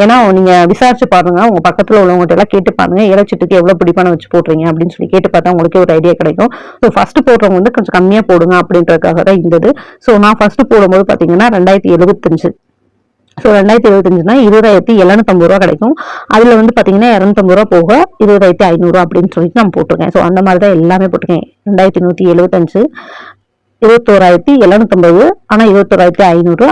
Speaker 1: ஏன்னா நீங்க விசாரிச்சு பாருங்க உங்க பக்கத்துல உள்ளவங்ககிட்ட எல்லாம் கேட்டு பாருங்க ஏலச்சீட்டுக்கு எவ்வளவு பிடிப்பான வச்சு போடுறீங்க அப்படின்னு சொல்லி கேட்டு பார்த்தா உங்களுக்கே ஒரு ஐடியா கிடைக்கும். ஸோ ஃபர்ஸ்ட் போடுறவங்க வந்து கொஞ்சம் கம்மியா போடுங்க அப்படின்றதுக்காக தான் இருந்தது ஸோ நான் ஃபர்ஸ்ட் போடும்போது பாத்தீங்கன்னா ரெண்டாயிரத்தி எழுபத்தஞ்சு ஸோ ரெண்டாயிரத்தி இருபத்தஞ்சுனா இருபதாயிரத்தி எழுநூத்தம்பது ரூபா கிடைக்கும். அதில் வந்து பார்த்தீங்கன்னா இரநூத்தம்பது ரூபா போக இருபதாயிரத்தி ஐநூறு அப்படின்னு சொல்லிட்டு நான் போட்டிருக்கேன். ஸோ அந்த மாதிரி தான் எல்லாமே போட்டிருக்கேன். ரெண்டாயிரத்தி நூற்றி எழுபத்தஞ்சு. இருபத்தோராயிரத்தி எழுநூத்தம்பது ஆனால் இருபத்தோராயிரத்தி ஐநூறு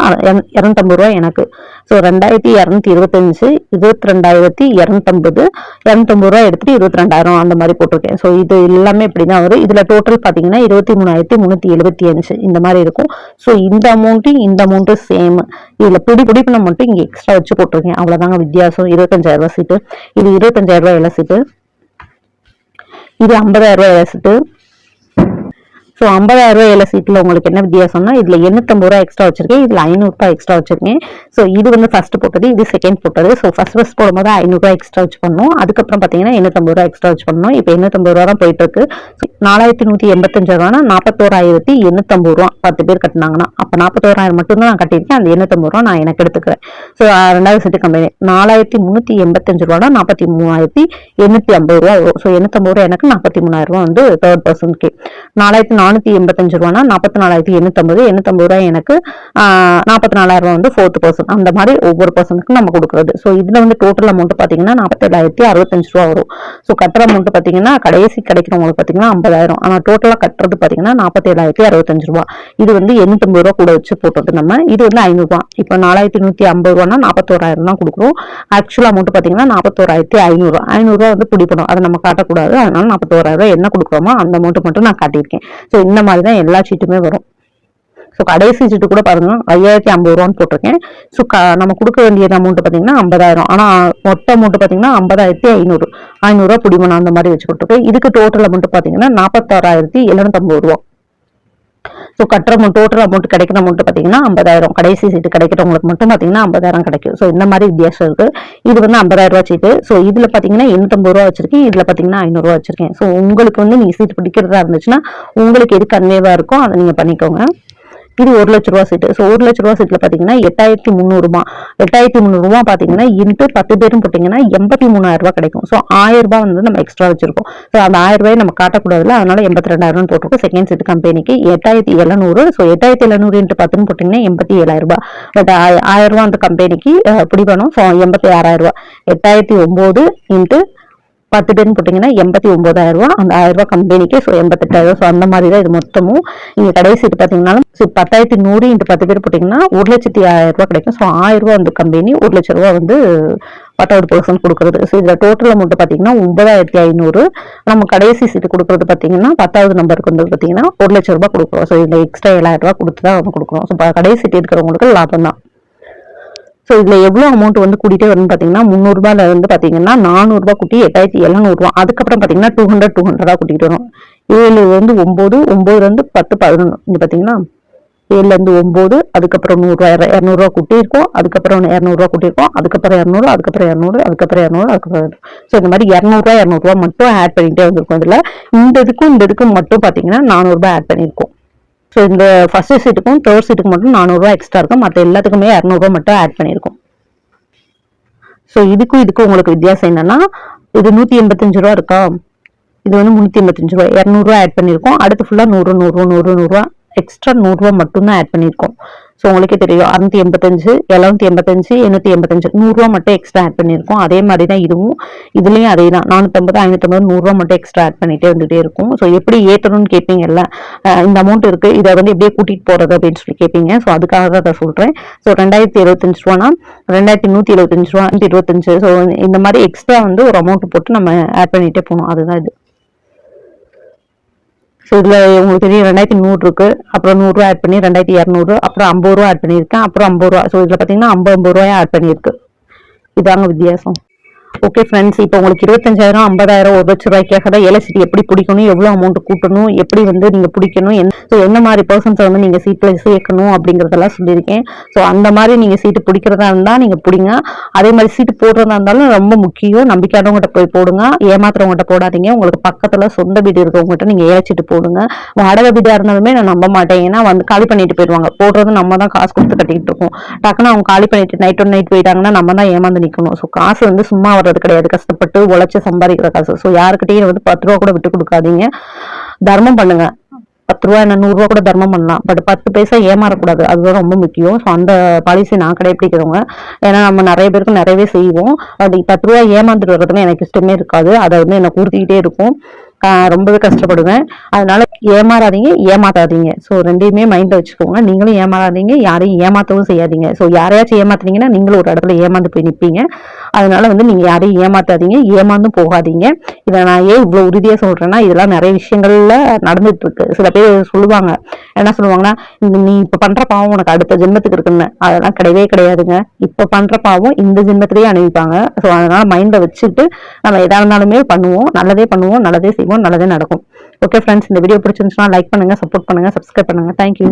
Speaker 1: இரநூத்தம்பது ரூபா எனக்கு. ஸோ ரெண்டாயிரத்தி இரநூத்தி இருபத்தஞ்சு இருபத்தி ரெண்டாயிரத்தி இரநூத்தம்பது இரநூத்தம்பது ரூபா எடுத்துட்டு இருபத்தி ரெண்டாயிரம் அந்த மாதிரி போட்டிருக்கேன். ஸோ இது எல்லாமே இப்படி தான் வரும். இதில் டோட்டல் பார்த்தீங்கன்னா இருபத்தி மூணாயிரத்தி முந்நூற்றி எழுபத்தி அஞ்சு இந்த மாதிரி இருக்கும். ஸோ இந்த அமௌண்ட்டும் இந்த அமௌண்ட்டும் சேம் இதில் பிடி பிடி மட்டும் இங்கே எக்ஸ்ட்ரா வச்சு போட்டிருக்கேன். அவ்வளோதாங்க வித்தியாசம். இருபத்தஞ்சாயிரம் ரூபா சீட்டு இது இருபத்தஞ்சாயிரம் ரூபா இலை சீட்டு இது ஐம்பதாயிரம் ரூபாய் சீட்டு ஸோ ஐம்பதாயிரம் ரூபாய் ஏழை சீட்டில் உங்களுக்கு என்ன வித்தியாசம்னா இதில் எண்ணூத்தம்பது ரூபா எக்ஸ்ட்ரா வச்சிருக்கேன் இதில் ஐநூறுரூபா எக்ஸ்ட்ரா வச்சிருக்கேன். ஸோ இது வந்து ஃபஸ்ட்டு போட்டது இது செகண்ட் போட்டது. ஸோ ஃபஸ்ட் ஃபஸ்ட் போடும்போது ஐநூறுரூவா எக்ஸ்ட்ரா வச்சு பண்ணோம். அதுக்கப்புறம் பார்த்தீங்கன்னா எண்ணூத்தம்பது ரூபா எக்ஸ்ட்ரா வச்சு பண்ணோம். இப்போ எண்ணூத்தம்பது ரூபா தான் போயிட்டு இருக்கு நாலாயிரத்தி நூற்றி எண்பத்தஞ்சு ரூபானா நாற்பத்தோராயிரத்தி எண்ணூத்தம்பது ரூபா பத்து பேர் கட்டினாங்கன்னா அப்போ நாற்பத்தோராயிரம் மட்டும்தான் நான் கட்டியிருக்கேன். அந்த எண்ணூத்தம்பது ரூபா நான் எனக்கு எடுத்துக்கிறேன். ஸோ ரெண்டாவது செட்டு கம்பெனி நாலாயிரத்தி முந்நூற்றி எண்பத்தஞ்சு ரூபானா நாற்பத்தி மூணாயிரத்தி எண்ணூற்றி ஐம்பது ரூபா வரும். ஸோ எண்ணூத்தம்பது ரூபா எனக்கு நாற்பத்தி மூணாயிரம் ரூபா வந்து தேர்ட் பர்சனுக்கு நாலாயிரத்தி நானூற்றி எண்பத்தஞ்சு ரூபானா நாற்பத்தி நாலாயிரத்தி எண்ணூத்தம்பது எண்ணூத்தம்பது ரூபாய் எனக்கு நாற்பத்தி நாலாயிரம் ரூபா வந்து ஃபோர்த் பர்சன் அந்த மாதிரி ஒவ்வொரு பர்சனுக்கும் நம்ம கொடுக்குறது. ஸோ இதில் வந்து டோட்டல் அமௌண்ட் பார்த்தீங்கன்னா நாற்பத்தேழாயிரத்தி அறுபத்தஞ்சு ரூபா வரும். ஸோ கட்டுற அமௌண்ட் பார்த்தீங்கன்னா கடைசி கிடைக்கிறவங்களுக்கு பார்த்தீங்கன்னா ஐம்பதாயிரம். ஆனால் டோட்டலாக கட்டுறது பார்த்தீங்கன்னா நாற்பத்தேழாயிரத்தி அறுபத்தஞ்சு ரூபா இது வந்து எண்ணூத்தம்பது ரூபா கூட வச்சு போட்டது நம்ம. இது வந்து ஐநூறுரூவா இப்போ நாலாயிரத்தி நூற்றி ஐம்பது ரூபானா நாற்பத்தோராயிரம் தான் கொடுக்குறோம். ஆக்சுவல் அமௌண்ட் பார்த்தீங்கன்னா நாற்பத்தோராயிரத்தி ஐநூறுரூவா ஐநூறுரூவா வந்து பிடிப்படும். அதை நம்ம காட்டக்கூடாது. அதனால நாற்பத்தோராயிரம் என்ன கொடுக்குறோமோ அந்த அமௌண்ட் மட்டும் நான் காட்டியிருக்கேன். ஸோ இந்த மாதிரி தான் எல்லா சீட்டுமே வரும். ஸோ கடைசி சீட்டு கூட பாருங்க ஐயாயிரத்தி ஐம்பது ரூபான்னு போட்டிருக்கேன். ஸோ நம்ம கொடுக்க வேண்டிய அமௌண்ட் பார்த்தீங்கன்னா ஐம்பதாயிரம். ஆனால் மொத்த அமௌண்ட் பார்த்தீங்கன்னா ஐம்பதாயிரத்தி ஐநூறு. ஐநூறுரூவா பிடிமணம் அந்த மாதிரி வச்சு கொடுத்துருக்கேன். இதுக்கு டோட்டல் அமௌண்ட் பார்த்தீங்கன்னா நாற்பத்தாறாயிரத்தி எழுநூத்தம்பது ரூபா. ஸோ கட்டுற அமௌண்ட் டோட்டல் அமௌண்ட் கிடைக்கிற அமௌண்ட் பார்த்தீங்கன்னா ஐம்பதாயிரம். கடைசி சீட்டு கிடைக்கிறவங்களுக்கு மட்டும் பார்த்தீங்கன்னா ஐம்பதாயிரம் கிடைக்கும். ஸோ இந்த மாதிரி வித்தியாசம் இருக்கு. இது வந்து ஐம்பதாயிரம் ரூபா சீட்டு ஸோ இதில் பார்த்தீங்கன்னா எண்ணூத்தம்பது ரூபா வச்சிருக்கேன். இதில் பார்த்தீங்கன்னா ஐநூறுரூவா வச்சிருக்கேன். ஸோ உங்களுக்கு வந்து நீங்கள் சீட்டு பிடிக்கிறதா இருந்துச்சுன்னா உங்களுக்கு எது கன்வேவாக இருக்கோ அதை நீங்கள் பண்ணிக்கோங்க. இது ஒரு லட்ச ரூபா சீட்டு ஸோ ஒரு லட்ச ரூபா சீட்டில் பார்த்தீங்கன்னா எட்டாயிரத்தி முந்நூறுபா. எட்டாயிரத்தி முந்நூறுபா பார்த்தீங்கன்னா இன்ட்டு பத்து பேரும் போட்டிங்கன்னா எண்பத்தி மூணாயிரம் ரூபா கிடைக்கும். ஸோ ஆயிரம் ரூபாய் வந்து நம்ம எக்ஸ்ட்ரா வச்சிருக்கோம். ஸோ அந்த ஆயிரம் ரூபாய் நம்ம காட்டக்கூடாதுல அதனால எண்பத்தி ரெண்டாயிரம் போட்டிருக்கோம். செகண்ட் சீட் கம்பெனிக்கு எட்டாயிரத்தி எழுநூறு. ஸோ எட்டாயிரத்தி எழுநூறு இன்ட்டு பத்துன்னு போட்டிங்கன்னா எண்பத்தி ஏழாயிரம் ரூபாய். பட் ஆயிரம் ரூபா அந்த கம்பெனிக்கு பிடிக்கணும் ஸோ எண்பத்தி ஆறாயிரம் ரூபா எட்டாயிரத்தி ஒம்பது இன்ட்டு பத்து பேர்னு போட்டிங்கன்னா எண்பத்தி ஒம்பதாயிரம் ரூபா. அந்த ஆயிரம் கம்பெனிக்கு ஸோ எண்பத்தெட்டாயிரம் ஸோ அந்த மாதிரி தான் இது மொத்தமும். நீங்கள் கடைசி இது பார்த்தீங்கன்னாலும் ஸோ பத்தாயிரத்தி நூறு இன்ட்டு பத்து பேர் போட்டிங்கன்னா ஒரு லட்சத்தி ஆயிரம் கிடைக்கும். ஸோ ஆயிரம் ரூபா வந்து கம்பெனி ஒரு லட்ச ரூபா வந்து பத்தாவது பர்சன்ட் கொடுக்குறது. ஸோ இதில் டோட்டல் அமௌண்ட் பார்த்தீங்கன்னா ஒன்பதாயிரத்தி ஐநூறு. நம்ம கடைசி சீட்டு கொடுக்குறது பார்த்தீங்கன்னா பத்தாவது நம்பருக்கு வந்து பார்த்தீங்கன்னா ஒரு லட்ச ரூபா கொடுக்குறோம். ஸோ இதில் எக்ஸ்ட்ரா ஏழாயிரம் கொடுத்து தான் நம்ம கொடுக்குறோம். ஸோ கடைசி சீட்டு இருக்கிறவங்களுக்கு லாபம் தான் ஸோ இதில் எவ்வளோ அமௌண்ட் வந்து கூட்டிகிட்டே வரும்னு பார்த்தீங்கன்னா முந்நூறுபால வந்து பார்த்தீங்கன்னா நானூறுரூபா கூட்டி எட்டாயிரத்தி எழுநூறுவா. அதுக்கப்புறம் பார்த்தீங்கன்னா டூ ஹண்ட்ரட் டூ ஹண்ட்ரடாக கூட்டிகிட்டு வரும். ஏழு வந்து ஒம்பது ஒம்பதுலேருந்து பத்து பதினொன்று இங்கே பார்த்தீங்கன்னா ஏழுலேருந்து ஒம்பது அதுக்கப்புறம் நூறுரூவா இரநூறுவா கூட்டியிருக்கோம் அதுக்கப்புறம் இரநூறுவா கூட்டியிருக்கோம் அதுக்கப்புறம் இரநூறு அதுக்கப்புறம் இரநூறு அதுக்கப்புறம் இரநூறு அதுக்கப்புறம் ஸோ இந்த மாதிரி இரநூறுவா இரநூறுவா மட்டும் ஆட் பண்ணிகிட்டே வந்திருக்கோம் இதில். இந்த இதுக்கும் இந்த இதுக்கும் மட்டும் பார்த்தீங்கன்னா நானூறுரூபா ஆட் பண்ணியிருக்கோம். ஸோ இந்த ஃபஸ்ட்டு சீட்டுக்கும் தேர்ட் சீட்டுக்கு மட்டும் நானூறுரூவா எக்ஸ்ட்ரா இருக்கும். மற்ற எல்லாத்துக்குமே இரநூறுவா மட்டும் ஆட் பண்ணியிருக்கோம். ஸோ இதுக்கும் இதுக்கும் உங்களுக்கு வித்தியாசம் என்னன்னா இது நூற்றி எண்பத்தஞ்சு ரூபா இருக்கா? இது வந்து முந்நூற்றி எண்பத்தஞ்சு ரூபா இரநூறுவா ஆட் பண்ணியிருக்கோம். அடுத்து ஃபுல்லாக நூறு நூறு நூறு நூறுரூவா எக்ஸ்ட்ரா நூறுரூவா மட்டும்தான் ஆட் பண்ணியிருக்கோம். ஸோ உங்களுக்கே தெரியும் அறுநூத்தி எண்பத்தஞ்சு எழுநூத்தி எண்பத்தஞ்சு எண்ணூற்றி எண்பத்தஞ்சு நூறுரூவா மட்டும் எக்ஸ்ட்ரா ஆட் பண்ணியிருக்கோம். அதே மாதிரி தான் இதுவும் இதுலேயும் அதே தான். நானூற்றம்பது ஐநூற்றம்பது நூறுரூவா மட்டும் எக்ஸ்ட்ரா ஆட் பண்ணிகிட்டே வந்துகிட்டே இருக்கும். ஸோ எப்படி ஏற்றணும்னு கேட்பீங்கல்ல இந்த அமௌண்ட் இருக்குது இதை வந்து எப்படியே கூட்டிகிட்டு போகிறது அப்படின்னு சொல்லி கேட்பீங்க ஸோ அதுக்காக தான் அதை சொல்கிறேன் ஸோ ரெண்டாயிரத்தி எழுபத்தஞ்சு ரூபானா? ரெண்டாயிரத்தி நூற்றி எழுபத்தஞ்சு ரூபா இருபத்தஞ்சு. ஸோ இந்த மாதிரி எக்ஸ்ட்ரா வந்து ஒரு அமௌண்ட் போட்டு நம்ம ஆட் பண்ணிகிட்டே போகணும். அதுதான் இது. ஸோ இதில் உங்களுக்கு தெரியும் ரெண்டாயிரத்தி நூறு இருக்கு. அப்புறம் நூறுரூவா ஆட் பண்ணி ரெண்டாயிரத்தி இரநூறு அப்புறம் ஐம்பது ரூபா ஆட் பண்ணியிருக்கேன். அப்புறம் ஐம்பது ரூபா ஸோ இதில் பார்த்தீங்கன்னா ஐம்பது ஐம்பது ரூபாய் ஆட் பண்ணியிருக்கு. இதாங்க வித்தியாசம். ஓகே ஃப்ரெண்ட்ஸ் இப்போ உங்களுக்கு இருபத்தஞ்சாயிரம் ஐம்பதாயிரம் ஒரு லட்ச ரூபாய்க்காக தான் சீட் எப்படி பிடிக்கணும் எவ்வளோ அமௌண்ட் கூட்டணும் எப்படி வந்து நீங்கள் பிடிக்கணும் ஸோ என்ன மாதிரி பர்சன்ஸை வந்து நீங்கள் சீட்டில் சேர்க்கணும் அப்படிங்கிறதெல்லாம் சொல்லியிருக்கேன். ஸோ அந்த மாதிரி நீங்கள் சீட்டு பிடிக்கிறதா இருந்தால் நீங்கள் பிடிங்க. அதே மாதிரி சீட்டு போடுறதா இருந்தாலும் ரொம்ப முக்கியம். நம்பிக்கையானவங்ககிட்ட போய் போடுங்க. ஏமாத்துறவங்ககிட்ட போடாதீங்க. உங்களுக்கு பக்கத்தில் சொந்த வீடு இருக்கவங்ககிட்ட நீங்கள் ஏழைச்சிட்டு போடுங்க. வாடகை வீடாக இருந்தாலுமே நான் நம்ப மாட்டேன். ஏன்னா வந்து காலி பண்ணிட்டு போயிடுவாங்க. போடுறது நம்ம தான் காசு கொடுத்து கட்டிக்கிட்டு இருக்கோம். டக்குன்னு அவங்க காலி பண்ணிட்டு நைட் ஒன் நைட் போயிட்டாங்கன்னா நம்ம தான் ஏமாந்து நிற்கணும் ஸோ காசு வந்து சும்மா கொடுக்கறது கிடையாது. கஷ்டப்பட்டு உழைச்சி சம்பாதிக்கிற காசு ஸோ யாருக்கிட்டையும் வந்து பத்து ரூபா கூட விட்டு கொடுக்காதீங்க. தர்மம் பண்ணுங்க. பத்து ரூபா என்ன நூறுரூவா கூட தர்மம் பண்ணலாம். பட் பத்து பைசா ஏமாறக்கூடாது. அதுதான் ரொம்ப முக்கியம். ஸோ அந்த பாலிசி நான் கடைபிடிக்கிறவங்க ஏன்னா நம்ம நிறைய பேருக்கு நிறையவே செய்வோம். பட் பத்து ரூபா ஏமாந்துட்டு வர்றதுன்னு எனக்கு இஷ்டமே இருக்காது. அதை வந்து எனக்கு உறுத்திக்கிட்டே இருக்கும். ரொம்பவே கஷ்டப்படுவேன். அதனால ஏமாறாதீங்க ஏமாத்தாதீங்க. ஸோ ரெண்டையுமே மைண்டில் வச்சுக்கோங்க. நீங்களும் ஏமாறாதீங்க யாரையும் ஏமாத்தவும் செய்யாதீங்க. ஸோ யாரையாச்சும் ஏமாத்துனீங்கன்னா நீங்களும் ஒரு இடத்துல ஏமாந்து போய் நிற்பீங்க அதனால வந்து நீங்கள் யாரையும் ஏமாத்தாதீங்க ஏமாந்தும் போகாதீங்க. இதை நான் ஏன் இவ்வளோ உறுதியாக சொல்கிறேன்னா இதெல்லாம் நிறைய விஷயங்கள்ல நடந்துட்டு இருக்கு சில பேர் சொல்லுவாங்க. என்ன சொல்லுவாங்கன்னா நீ இப்போ பண்ணுற பாவம் உனக்கு அடுத்த ஜென்மத்துக்கு இருக்குன்னு. அதெல்லாம் கிடையவே கிடையாதுங்க. இப்போ பண்ணுற பாவம் இந்த ஜென்மத்திலேயே அணிவிப்பாங்க. ஸோ அதனால மைண்டை வச்சுட்டு நம்ம எதா இருந்தாலுமே பண்ணுவோம். நல்லதே பண்ணுவோம் நல்லதே செய்வோம். நல்லதே நடக்கும். ஓகே ஃப்ரெண்ட்ஸ் இந்த வீடியோ பிடிச்சிருந்துச்சுன்னா லைக் பண்ணுங்க சப்போர்ட் பண்ணுங்க சப்ஸ்கிரைப் பண்ணுங்க. Thank you